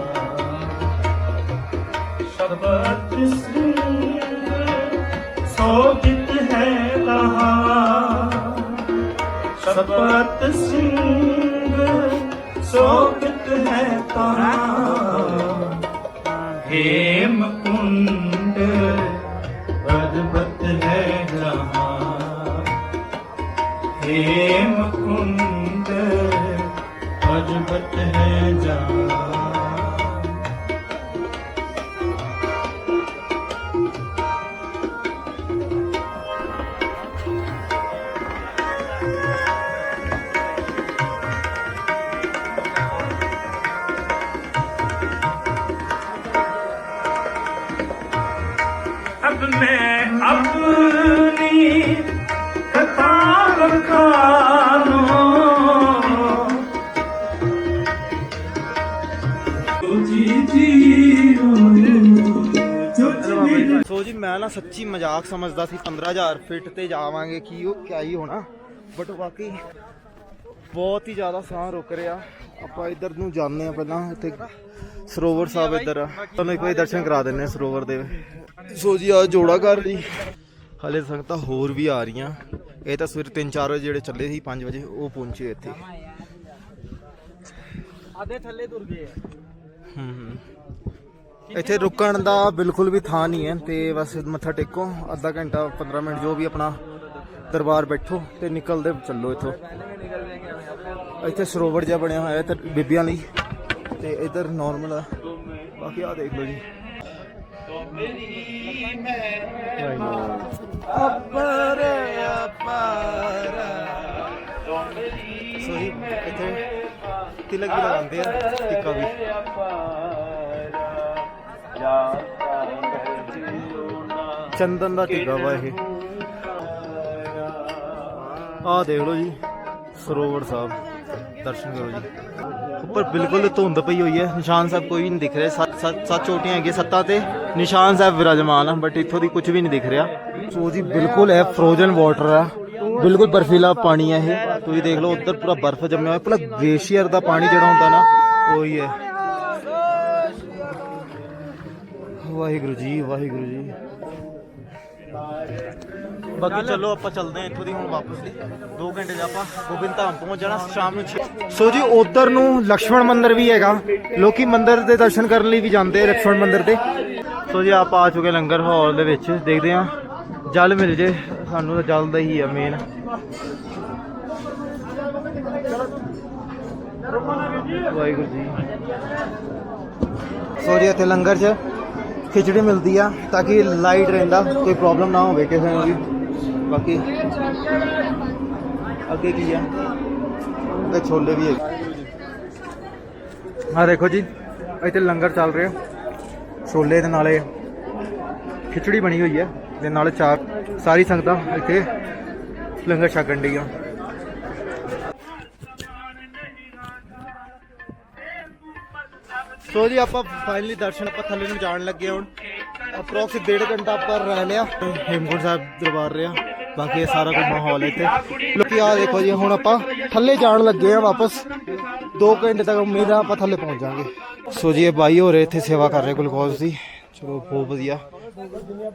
शब्द सोगित है लहा शब्द सिंह सोगित है कहा हेम कुंड हे ਸੋ ਜੀ ਮੈਂ ਨਾ ਸੱਚੀ ਮਜ਼ਾਕ ਸਮਝਦਾ ਸੀ 15000 ਫਿਟ ਤੇ ਜਾਵਾਂਗੇ ਕੀ ਉਹ ਕਿਆ ਹੀ ਹੋਣਾ। ਬਟ ਵਾਕਈ ਬਹੁਤ ਹੀ ਜ਼ਿਆਦਾ ਸਾਹ ਰੁਕ ਰਿਹਾ। ਆਪਾਂ ਇੱਧਰ ਨੂੰ ਜਾਂਦੇ ਆ ਪਹਿਲਾਂ ਇੱਥੇ ਸਰੋਵਰ ਸਾਹਿਬ ਇੱਧਰ ਆ। ਤੁਹਾਨੂੰ ਇੱਕ ਵਾਰੀ ਦਰਸ਼ਨ ਕਰਾ ਦਿੰਨੇ ਸਰੋਵਰ ਦੇ। ਸੋ ਜੀ ਆ ਜੋੜਾ ਘਰ ਲਈ ਹਲੇ ਸੰਗਤਾਂ ਹੋਰ ਵੀ ਆ ਰਹੀਆਂ। ਇਹ ਤਾਂ ਸਵੇਰ 3-4 ਵਜੇ ਜਿਹੜੇ ਚੱਲੇ ਸੀ 5 ਵਜੇ ਉਹ ਪਹੁੰਚੇ ਇੱਥੇ। ਆਦੇ ਥੱਲੇ ਤੁਰ ਗਏ ਹੂੰ ਹੂੰ। ਇੱਥੇ ਰੁਕਣ ਦਾ ਬਿਲਕੁਲ ਵੀ ਥਾਂ ਨਹੀਂ ਹੈ ਤੇ ਬਸ ਮੱਥਾ ਟੇਕੋ ਅੱਧਾ ਘੰਟਾ 15 ਮਿੰਟ ਜੋ ਵੀ ਆਪਣਾ ਦਰਬਾਰ ਬੈਠੋ ਤੇ ਨਿਕਲਦੇ ਚੱਲੋ ਇੱਥੋਂ। ਇੱਥੇ ਸਰੋਵਰ ਜਿਹਾ ਬਣਿਆ ਹੋਇਆ ਤੇ ਬੀਬੀਆਂ ਲਈ ਤੇ ਇੱਧਰ ਨਾਰਮਲ ਆ। ਬਾਕੀ ਆ ਦੇਖ ਲਓ ਜੀ। ਅਪਰ ਅਪਰ। ਸੋ ਇੱਥੇ ਤਿਲਕ ਵੀ ਲਗਾਉਂਦੇ ਆ, ਟਿੱਕਾ ਵੀ। ਚੰਦਨ ਦਾ ਟਿੱਕਾ ਵਾ ਇਹ। ਆ ਦੇਖ ਲਓ ਜੀ, ਸਰੋਵਰ ਸਾਹਿਬ, ਦਰਸ਼ਨ ਕਰੋ ਜੀ। ਉੱਪਰ ਬਿਲਕੁਲ ਧੁੰਦ ਪਈ ਹੋਈ ਹੈ। ਨਿਸ਼ਾਨ ਸਾਹਿਬ ਕੋਈ ਵੀ ਨਹੀਂ ਦਿਖ ਰਿਹਾ। ਸੱਤ ਸੱਤ ਸੱਤ ਚੋਟੀਆਂ ਹੈਗੀਆਂ ਸੱਤਾਂ ਤੇ। ਨਿਸ਼ਾਨ ਸਾਹਿਬ ਵਿਰਾਜਮਾਨ ਆ ਬਟ ਇੱਥੋਂ ਦੀ ਕੁਝ ਵੀ ਨਹੀਂ ਦਿਖ ਰਿਹਾ। ਸੋ ਜੀ, ਬਿਲਕੁਲ ਇਹ ਫਰੋਜ਼ਨ ਵਾਟਰ ਆ। ਬਿਲਕੁਲ ਬਰਫੀਲਾ ਪਾਣੀ ਹੈ ਇਹ। ਤੁਸੀਂ ਦੇਖ ਲਓ, ਉੱਧਰ ਪੂਰਾ ਬਰਫ਼ ਜੰਮਿਆ ਹੋਇਆ। ਪੂਰਾ ਗਲੇਸ਼ੀਅਰ ਦਾ ਪਾਣੀ ਜਿਹੜਾ ਹੁੰਦਾ ਨਾ, ਉਹੀ ਹੈ। ਵਾਹਿਗੁਰੂ ਜੀ ਵਾਹਿਗੁਰੂ ਜੀ। ਬਾਕੀ ਚਲੋ। ਆਪਾਂ ਚੱਲਦੇ ਆ ਇੱਥੋਂ ਦੀ ਹੁਣ ਵਾਪਸ ਦੀ 2 ਘੰਟੇ ਦਾ ਆਪਾਂ ਗੋਬਿੰਦ ਧਾਮ ਪਹੁੰਚ ਜਾਣਾ ਸ਼ਾਮ ਨੂੰ ਸੋ ਜੀ ਉਧਰ ਨੂੰ ਲక్ష్మణ ਮੰਦਿਰ ਵੀ ਹੈਗਾ। ਲੋਕੀ ਮੰਦਿਰ ਦੇ ਦਰਸ਼ਨ ਕਰਨ ਲਈ ਵੀ ਜਾਂਦੇ ਆ ਲక్ష్మణ ਮੰਦਿਰ ਦੇ। ਸੋ ਜੀ ਆਪਾਂ ਆ ਚੁੱਕੇ ਲੰਗਰ ਹਾਲ ਦੇ ਵਿੱਚ। ਦੇਖਦੇ ਆ ਜਲ ਮਿਲ ਜੇ। ਸਾਨੂੰ ਤਾਂ ਜਲ ਦਾ ਹੀ ਆ ਮੇਨ ਵਾਹਿਗੁਰੂ ਜੀ। ਸੋ ਜੀ ਇੱਥੇ ਲੰਗਰ 'ਚ ਖਿਚੜੀ ਮਿਲਦੀ ਆ ਤਾਂ ਕਿ ਲਾਈਟ ਰਹਿੰਦਾ ਕੋਈ ਪ੍ਰੋਬਲਮ ਨਾ ਹੋਵੇ ਕਿਸੇ ਨੂੰ ਵੀ। ਬਾਕੀ ਅੱਗੇ ਕੀ ਆ? ਤੇ ਛੋਲੇ ਵੀ ਹੈਗੇ। ਆ ਦੇਖੋ ਜੀ ਇੱਥੇ ਲੰਗਰ ਚੱਲ ਰਿਹਾ। ਛੋਲੇ ਦੇ ਨਾਲੇ ਖਿਚੜੀ ਬਣੀ ਹੋਈ ਹੈ ਦੇ ਨਾਲੇ ਚਾਰ ਸਾਰੀ ਸੰਗਤਾਂ ਇੱਥੇ ਲੰਗਰ ਛਕਣ ਡੀਆਂ ਸੋ ਜੀ ਆਪਾਂ ਫਾਈਨਲੀ ਦਰਸ਼ਨ ਆਪਾਂ ਥੱਲੇ ਨੂੰ ਜਾਣ ਲੱਗੇ ਹਾਂ ਹੁਣ। ਅਪਰੋਕਸ ਡੇਢ ਘੰਟਾ ਆਪਾਂ ਰਹਿ ਲਿਆ। ਹੇਮਕੁੰਟ ਸਾਹਿਬ ਦਰਬਾਰ ਰਿਹਾ। ਬਾਕੀ ਇਹ ਸਾਰਾ ਕੁਝ ਮਾਹੌਲ ਹੈ ਇੱਥੇ। ਲੋਕੀ ਆ ਦੇਖੋ ਜੀ, ਹੁਣ ਆਪਾਂ ਥੱਲੇ ਜਾਣ ਲੱਗੇ ਆ ਵਾਪਸ। 2 ਘੰਟੇ ਤੱਕ ਉਮੀਦ ਆ ਆਪਾਂ ਥੱਲੇ ਪਹੁੰਚ ਜਾਾਂਗੇ ਸੋ ਜੀ, ਇਹ ਬਾਈ ਹੋ ਰਹੇ ਇੱਥੇ ਸੇਵਾ ਕਰ ਰਹੇ ਗਲੂਕੋਜ਼ ਦੀ। ਚਲੋ, ਬਹੁਤ ਵਧੀਆ।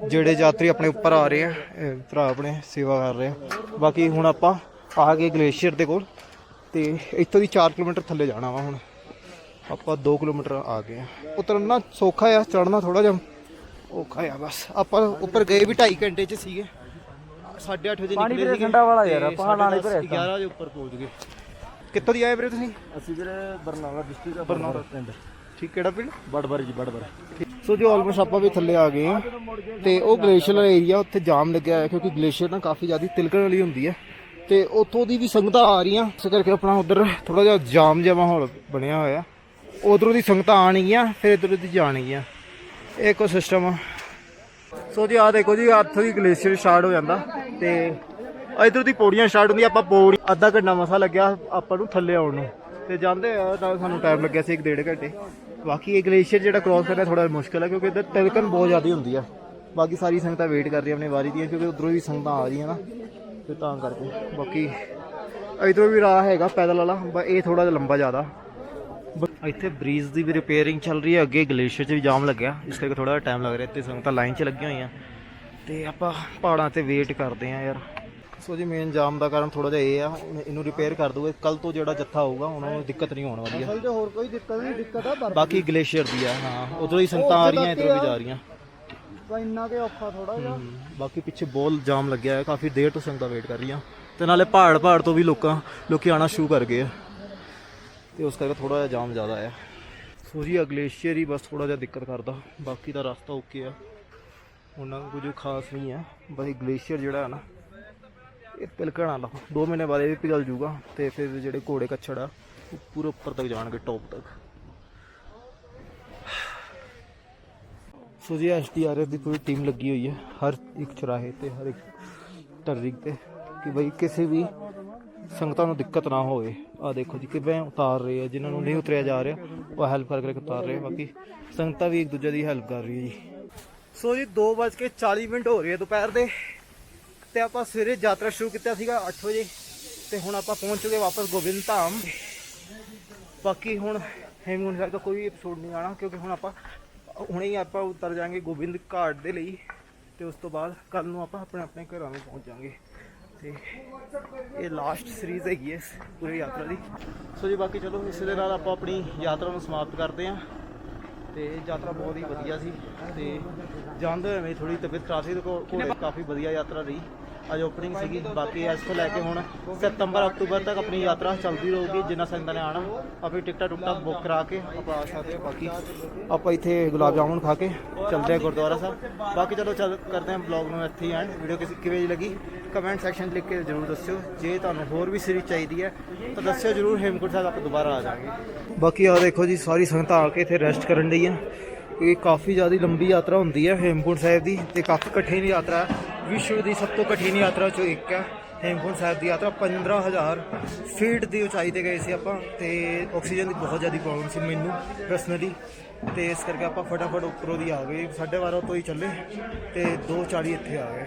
ਜਿਹੜੇ ਯਾਤਰੀ ਆਪਣੇ ਉੱਪਰ ਆ ਰਹੇ ਆ ਭਰਾ ਆਪਣੇ ਸੇਵਾ ਕਰ ਰਹੇ ਆ। ਬਾਕੀ ਹੁਣ ਆਪਾਂ ਆ ਗਏ ਗਲੇਸ਼ੀਅਰ ਦੇ ਕੋਲ ਤੇ ਇੱਥੋਂ ਦੀ 4 ਕਿਲੋਮੀਟਰ ਥੱਲੇ ਜਾਣਾ ਵਾ ਹੁਣ। ਆਪਾਂ 2 ਕਿਲੋਮੀਟਰ ਆ ਗਏ ਆ। ਉਤਰਨਾ ਸੌਖਾ ਆ ਚੜਨਾ ਥੋੜਾ ਜਿਹਾ ਔਖਾ ਆ ਬਸ। ਆਪਾਂ ਉੱਪਰ ਗਏ ਵੀ 2.5 ਘੰਟੇ ਚ ਸੀਗੇ। 8:30 ਵਜੇ ਪਾਣੀ ਨਿਕਲੇ ਵੀਰੇ ਸੀਗੇ ਠੰਡਾ ਵਾਲਾ ਯਾਰ, ਤੇ ਪਹਾੜਾਂ ਵਾਲੇ ਭਰਿਆ 11 ਵਜੇ ਉੱਪਰ ਪਹੁੰਚ ਗਏ। ਕਿੱਥੋਂ ਦੀ ਆਏ ਵੀਰੇ ਤੁਸੀਂ? ਅਸੀਂ ਵੀਰੇ ਬਰਨਾਲਾ ਡਿਸਟ੍ਰਿਕਟ ਦਾ ਬਰਨਾਲਾ। ਪਿੰਡ। ਠੀਕ ਕਿਹੜਾ ਪਿੰਡ? ਬੜਬਰ ਜੀ ਬੜਬਰ। ਸੋ ਜੋ ਆਲਮੋਸਟ ਆਪਾਂ ਵੀ ਥੱਲੇ ਆ ਗਏ ਆ ਤੇ ਉਹ ਗਲੇਸ਼ੀਅਰ ਏਰੀਆ ਉੱਥੇ ਜਾਮ ਲੱਗਿਆ ਹੋਇਆ ਕਿਉਂਕਿ ਗਲੇਸ਼ੀਅਰ ਨਾ ਕਾਫੀ ਜ਼ਿਆਦਾ ਤਿਲਕਣ ਵਾਲੀ ਹੁੰਦੀ ਹੈ ਤੇ ਉੱਥੋਂ ਦੀ ਵੀ ਸੰਗਤਾਂ ਆ ਰਹੀਆਂ ਇਸ ਕਰਕੇ ਆਪਣਾ ਉਧਰ ਥੋੜਾ ਜਿਹਾ ਜਾਮ ਜਿਹਾ ਮਾਹੌਲ ਬਣਿਆ ਹੋਇਆ। ਉਧਰੋਂ ਦੀ ਸੰਗਤਾਂ ਆਣਗੀਆਂ ਫਿਰ ਇਧਰੋਂ ਦੀ ਜਾਣਗੀਆਂ। ਇਹ ਕੋ ਸਿਸਟਮ ਆ। ਸੋ ਜੀ ਆ ਦੇਖੋ ਜੀ ਇੱਥੋਂ ਦੀ ਗਲੇਸ਼ੀਅਰ ਸਟਾਰਟ ਹੋ ਜਾਂਦਾ ਤੇ ਇਧਰ ਦੀ ਪੌੜੀਆਂ ਸਟਾਰਟ ਹੁੰਦੀਆਂ, ਆਪਾਂ ਪੌੜੀ ਅੱਧਾ ਘੰਟਾ ਮਸਾ ਲੱਗਿਆ ਆਪਾਂ ਨੂੰ ਥੱਲੇ ਆਉਣ ਨੂੰ। ਤੇ ਜਾਂਦੇ ਆ, ਤਾਂ ਸਾਨੂੰ ਟਾਈਮ ਲੱਗਿਆ ਸੀ 1.5 ਘੰਟੇ। ਬਾਕੀ ਇਹ ਗਲੇਸ਼ੀਅਰ ਜਿਹੜਾ ਕ੍ਰਾਸ ਕਰਨਾ ਥੋੜਾ ਮੁਸ਼ਕਲ ਹੈ ਕਿਉਂਕਿ ਇੱਧਰ ਤਿਲਕਣ ਬਹੁਤ ਜ਼ਿਆਦਾ ਹੁੰਦੀ ਆ। ਬਾਕੀ ਸਾਰੀ ਸੰਗਤਾਂ ਵੇਟ ਕਰ ਰਹੀਆਂ ਆਪਣੀ ਵਾਰੀ ਦੀਆਂ, ਕਿਉਂਕਿ ਉਧਰੋਂ ਵੀ ਸੰਗਤਾਂ ਆ ਰਹੀਆਂ ਨਾ। ਤੇ ਤਾਂ ਕਰਕੇ, ਬਾਕੀ ਇਧਰੋਂ ਵੀ ਰਾਹ ਹੈਗਾ ਪੈਦਲ ਵਾਲਾ, ਬਸ ਇਹ ਥੋੜਾ ਜਿਹਾ ਲੰਬਾ ਜ਼ਿਆਦਾ। ਇੱਥੇ ਬ੍ਰੀਜ਼ ਦੀ ਵੀ ਰਿਪੇਅਰਿੰਗ ਚੱਲ ਰਹੀ ਹੈ ਅੱਗੇ ਗਲੇਸ਼ੀਅਰ 'ਚ ਵੀ ਜਾਮ ਲੱਗਿਆ। ਇਸ ਕਰਕੇ ਥੋੜਾ ਟਾਈਮ ਲੱਗ ਰਿਹਾ ਤੇ ਸੰਗਤਾਂ ਲਾਈਨ 'ਚ ਲੱਗੀਆਂ ਹੋਈਆਂ। ਤੇ ਆਪਾਂ ਪਹਾੜਾਂ ਤੇ ਵੇਟ ਕਰਦੇ ਆਂ ਯਾਰ। ਸੋ ਜੀ ਮੇਨ ਜਾਮ ਦਾ ਕਾਰਨ ਥੋੜਾ ਜਿਹਾ ਇਹ ਆ ਇਹਨੂੰ- ਰਿਪੇਅਰ ਕਰ ਦੂਗੇ। ਕੱਲ ਤੋਂ ਜਿਹੜਾ ਜੱਥਾ ਆਊਗਾ ਉਹਨਾਂ ਨੂੰ ਦਿੱਕਤ ਨਹੀਂ ਹੋਣ ਵਾਲੀ ਹੈ ਹੋਰ ਕੋਈ ਦਿੱਕਤ ਨਹੀਂ ਦਿੱਕਤ ਆ ਬਾਕੀ ਗਲੇਸ਼ੀਅਰ ਦੀ ਆ ਹਾਂ। ਉਧਰੋਂ ਹੀ ਸੰਗਤਾਂ ਆ ਰਹੀਆਂ ਇਧਰੋਂ ਵੀ ਜਾ ਰਹੀਆਂ। ਪਰ ਇੰਨਾ ਕਿ ਔਖਾ ਥੋੜਾ ਜਿਹਾ। ਬਾਕੀ ਪਿੱਛੇ ਬਹੁਤ ਜਾਮ ਲੱਗਿਆ ਹੈ ਕਾਫੀ ਦੇਰ ਤੋਂ ਸੰਗਤਾਂ ਵੇਟ ਕਰ ਰਹੀਆਂ। ਤੇ ਨਾਲੇ ਪਹਾੜ ਪਹਾੜ ਤੋਂ ਵੀ ਲੋਕਾਂ ਲੋਕੀ ਆਣਾ ਸ਼ੁਰੂ ਕਰ ਗਏ ਆ। ਤੇ ਉਸ ਕਰਕੇ ਥੋੜਾ ਜਿਹਾ ਜਾਮ ਜ਼ਿਆਦਾ ਆਇਆ ਸੋ ਜੀ ਗਲੇਸ਼ੀਅਰ ਹੀ ਬਸ ਥੋੜਾ ਜਿਹਾ ਦਿੱਕਤ ਕਰਦਾ। ਬਾਕੀ ਦਾ ਰਸਤਾ ਓਕੇ ਆ। ਉਹਨਾਂ ਦਾ ਕੁਝ ਖਾਸ ਨਹੀਂ ਆ। ਬਸ ਗਲੇਸ਼ੀਅਰ ਜਿਹੜਾ ਹੈ ਨਾ, ਇਹ ਪਿਲਕਣ ਵਾਲਾ। 2 ਮਹੀਨੇ ਬਾਅਦ ਇਹ ਵੀ ਪਿਘਲ ਜੂਗਾ ਤੇ ਫਿਰ ਜਿਹੜੇ ਘੋੜੇ ਕੱਛੜ ਆ, ਉਹ ਪੂਰੇ ਉੱਪਰ ਤੱਕ ਜਾਣਗੇ ਟੌਪ ਤੱਕ। ਸੋ ਜੀ ਐਸਡੀਆਰਐਫ ਦੀ ਪੂਰੀ ਟੀਮ ਲੱਗੀ ਹੋਈ ਹੈ ਹਰ ਇੱਕ ਚੁਰਾਹੇ ਤੇ, ਹਰ ਇੱਕ ਟਰਨਿੰਗ ਤੇ, ਕਿ ਬਈ ਕਿਸੇ ਵੀ ਸੰਗਤਾਂ ਨੂੰ ਦਿੱਕਤ ਨਾ ਹੋਵੇ। ਆ ਦੇਖੋ ਜੀ, ਕਿਵੇਂ ਉਤਾਰ ਰਹੇ ਆ, ਜਿਨ੍ਹਾਂ ਨੂੰ ਨਹੀਂ ਉਤਰਿਆ ਜਾ ਰਿਹਾ, ਉਹ ਹੈਲਪ ਕਰ ਕਰਕੇ ਉਤਾਰ ਰਹੇ ਆ, ਬਾਕੀ ਸੰਗਤਾਂ ਵੀ ਇੱਕ ਦੂਜੇ ਦੀ ਹੈਲਪ ਕਰ ਰਹੀ ਹੈ ਜੀ। ਸੋ ਜੀ 2:40 ਮਿੰਟ ਹੋ ਰਹੀ ਹੈ ਦੁਪਹਿਰ ਦੇ, ਤੇ ਆਪਾਂ ਸਵੇਰੇ ਯਾਤਰਾ ਸ਼ੁਰੂ ਕੀਤਾ ਸੀਗਾ 8 ਵਜੇ, ਤੇ ਹੁਣ ਆਪਾਂ ਪਹੁੰਚ ਚੁੱਕੇ ਵਾਪਸ ਗੋਬਿੰਦ ਧਾਮ। ਬਾਕੀ ਹੁਣ ਹੇਮਕੁੰਟ ਸਾਹਿਬ ਦਾ ਕੋਈ ਐਪੀਸੋਡ ਨਹੀਂ ਆਣਾ ਕਿਉਂਕਿ ਹੁਣ ਆਪਾਂ, ਹੁਣੇ ਹੀ ਆਪਾਂ ਉਤਰ ਜਾਾਂਗੇ ਗੋਬਿੰਦ ਘਾਟ ਦੇ ਲਈ, ਤੇ ਉਸ ਤੋਂ ਬਾਅਦ ਕੱਲ ਨੂੰ ਆਪਾਂ ਆਪਣੇ ਆਪਣੇ ਘਰਾਂ ਨੂੰ ਪਹੁੰਚ ਜਾਾਂਗੇ ਤੇ ਇਹ ਲਾਸਟ ਸੀਰੀਜ਼ ਹੈਗੀ ਹੈ ਇਸ ਪੂਰੀ ਯਾਤਰਾ ਦੀ। ਸੋ ਜੀ ਬਾਕੀ ਚਲੋ ਇਸੇ ਦੇ ਨਾਲ ਆਪਾਂ ਆਪਣੀ ਯਾਤਰਾ ਨੂੰ ਸਮਾਪਤ ਕਰਦੇ ਹਾਂ। ਤੇ ਯਾਤਰਾ ਬਹੁਤ ਹੀ ਵਧੀਆ ਸੀ ਤੇ ਜਾਂਦੇ ਹੋਏ ਮੇਰੀ ਥੋੜੀ ਤਬੀਅਤ ਖਰਾਬ ਸੀ ਤੇ ਘੋੜੇ ਕਾਫੀ ਵਧੀਆ ਯਾਤਰਾ ਰਹੀ। ਅੱਜ ਓਪਨਿੰਗ ਸੀਗੀ, ਬਾਕੀ ਇਸ ਤੋਂ ਲੈ ਕੇ ਹੁਣ ਸਤੰਬਰ, ਅਕਤੂਬਰ ਤੱਕ ਆਪਣੀ ਯਾਤਰਾ ਚੱਲਦੀ ਰਹੂਗੀ, ਜਿੰਨਾ ਸੰਗਤਾਂ ਨੇ ਆਣਾ ਆਪਣੀ ਟਿਕਟਾਂ ਟੁਕਟਾਂ ਬੁੱਕ ਕਰਾ ਕੇ ਆਪਾਂ ਆ ਸਕਦੇ ਹਾਂ, ਬਾਕੀ ਆਪਾਂ ਇੱਥੇ ਗੁਲਾਬ ਜਾਮੁਨ ਖਾ ਕੇ ਚੱਲਦੇ ਹਾਂ ਗੁਰਦੁਆਰਾ ਸਾਹਿਬ। ਬਾਕੀ ਚਲੋ, ਚੱਲ ਕਰਦੇ ਹਾਂ ਬਲੌਗ ਨੂੰ ਇੱਥੇ ਹੀ ਐਂਡ ਵੀਡੀਓ ਕਿਸੇ, ਕਿਵੇਂ ਲੱਗੀ ਕਮੈਂਟ ਸੈਕਸ਼ਨ 'ਚ ਲਿਖ ਕੇ ਜ਼ਰੂਰ ਦੱਸਿਓ। ਜੇ ਤੁਹਾਨੂੰ ਹੋਰ ਵੀ ਸੀਰੀਜ਼ ਚਾਹੀਦੀ ਹੈ, ਤਾਂ ਦੱਸਿਓ ਜ਼ਰੂਰ, ਹੇਮਕੁੰਟ ਸਾਹਿਬ ਆਪਾਂ ਦੁਬਾਰਾ ਆ ਜਾਵਾਂਗੇ। ਬਾਕੀ ਆ ਦੇਖੋ ਜੀ, ਸਾਰੀ ਸੰਗਤਾਂ ਆ ਕੇ ਇੱਥੇ ਰੈਸਟ ਕਰਨ ਲਈ ਆ। ਇਹ ਕਾਫੀ ਜ਼ਿਆਦਾ ਲੰਬੀ ਯਾਤਰਾ ਹੁੰਦੀ ਹੈ ਹੇਮਕੁੰਟ ਸਾਹਿਬ ਦੀ ਤੇ ਕਾਫੀ ਕਠਿਨ ਯਾਤਰਾ ਹੈ। ਵਿਸ਼ਵ ਦੀ ਸਭ ਤੋਂ ਕਠਿਨ ਯਾਤਰਾ ਚੋਂ ਇੱਕ ਹੈ ਹੇਮਕੁੰਟ ਸਾਹਿਬ ਦੀ ਯਾਤਰਾ। 15000 ਫੀਟ ਦੀ ਉਚਾਈ ਤੇ ਗਏ ਸੀ ਆਪਾਂ ਤੇ ਆਕਸੀਜਨ ਦੀ ਬਹੁਤ ਜ਼ਿਆਦਾ ਪ੍ਰੋਬਲਮ ਸੀ ਮੈਨੂੰ ਪਰਸਨਲੀ ਤੇ ਇਸ ਕਰਕੇ ਆਪਾਂ ਫਟਾਫਟ ਉੱਪਰੋਂ ਦੀ ਆ ਗਏ। 12:30 ਤੋਂ ਹੀ ਚੱਲੇ ਤੇ 2:40 ਇੱਥੇ ਆ ਗਏ।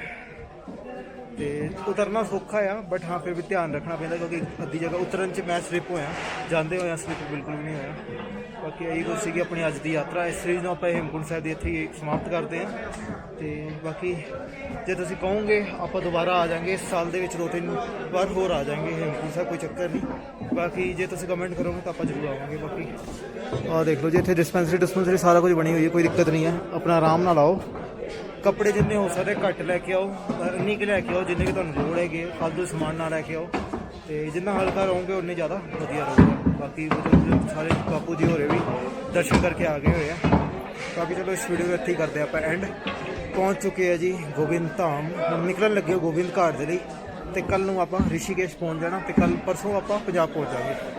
ਤੇ ਉਤਰਨਾ ਸੌਖਾ ਆ ਬਟ ਹਾਂ, ਫਿਰ ਵੀ ਧਿਆਨ ਰੱਖਣਾ ਪੈਂਦਾ ਕਿਉਂਕਿ ਅੱਧੀ ਜਗ੍ਹਾ ਉਤਰਨ 'ਚ ਮੈਂ ਸਲਿਪ ਹੋਇਆ, ਜਾਂਦੇ ਹੋਇਆ ਸਲਿਪ ਬਿਲਕੁਲ ਵੀ ਨਹੀਂ ਹੋਇਆ। ਬਾਕੀ ਇਹੀ ਕੁਝ ਸੀਗੀ ਆਪਣੀ ਅੱਜ ਦੀ ਯਾਤਰਾ, ਇਸ ਸੀਰੀਜ਼ ਨੂੰ ਆਪਾਂ ਹੇਮਕੁੰਟ ਸਾਹਿਬ ਦੀ ਇੱਥੇ ਹੀ ਸਮਾਪਤ ਕਰਦੇ ਹਾਂ। ਤੇ ਬਾਕੀ ਜੇ ਤੁਸੀਂ ਕਹੋਗੇ, ਆਪਾਂ ਦੁਬਾਰਾ ਆ ਜਾਾਂਗੇ, ਇਸ ਸਾਲ ਦੇ ਵਿੱਚ ਦੋ ਤਿੰਨ ਵਾਰ ਹੋਰ ਆ ਜਾਾਂਗੇ ਹੇਮਕੁੰਟ ਸਾਹਿਬ, ਕੋਈ ਚੱਕਰ ਨਹੀਂ। ਬਾਕੀ ਜੇ ਤੁਸੀਂ ਕਮੈਂਟ ਕਰੋਗੇ ਤਾਂ ਆਪਾਂ ਜ਼ਰੂਰ ਆਵਾਂਗੇ, ਬਾਕੀ। ਆਹ ਦੇਖ ਲਓ ਜੀ, ਇੱਥੇ ਡਿਸਪੈਂਸਰੀ ਡਿਸਪੈਂਸਰੀ ਸਾਰਾ ਕੁਝ ਬਣੀ ਹੋਈ ਹੈ, ਕੋਈ ਦਿੱਕਤ ਨਹੀਂ ਹੈ। ਆਪਣਾ ਆਰਾਮ ਨਾਲ ਆਓ। ਕੱਪੜੇ ਜਿੰਨੇ ਹੋ ਸਕਦੇ ਘੱਟ ਲੈ ਕੇ ਆਓ ਇੰਨੀ ਕੁ ਲੈ ਕੇ ਆਓ ਜਿੰਨੇ ਕਿ ਤੁਹਾਨੂੰ ਲੋੜ ਹੈਗੇ ਫਾਲਤੂ ਸਮਾਨ ਨਾ ਲੈ ਕੇ ਆਓ। ਤੇ ਜਿੰਨਾ ਹਲਕਾ ਰਹੋਗੇ, ਉਨੇ ਜ਼ਿਆਦਾ ਵਧੀਆ ਰਹੂਗਾ। ਬਾਕੀ ਬਜ਼ੁਰਗ ਸਾਰੇ ਬਾਪੂ ਜੀ ਹੋਰੇ ਵੀ ਦਰਸ਼ਨ ਕਰਕੇ ਆ ਗਏ ਹੋਏ ਆ। ਬਾਕੀ ਚਲੋ ਇਸ ਵੀਡੀਓ ਇੱਥੇ ਹੀ ਕਰਦੇ ਆਪਾਂ ਐਂਡ ਪਹੁੰਚ ਚੁੱਕੇ ਆ ਜੀ ਗੋਬਿੰਦ ਧਾਮ। ਹੁਣ ਨਿਕਲਣ ਲੱਗੇ ਹੋ ਗੋਬਿੰਦ ਘਾਟ ਦੇ ਲਈ। ਤੇ ਕੱਲ ਨੂੰ ਆਪਾਂ ਰਿਸ਼ੀਕੇਸ਼ ਪਹੁੰਚ ਜਾਣਾ ਤੇ ਕੱਲ ਪਰਸੋਂ ਆਪਾਂ ਪੰਜਾਬ ਪਹੁੰਚ ਜਾਵਾਂਗੇ।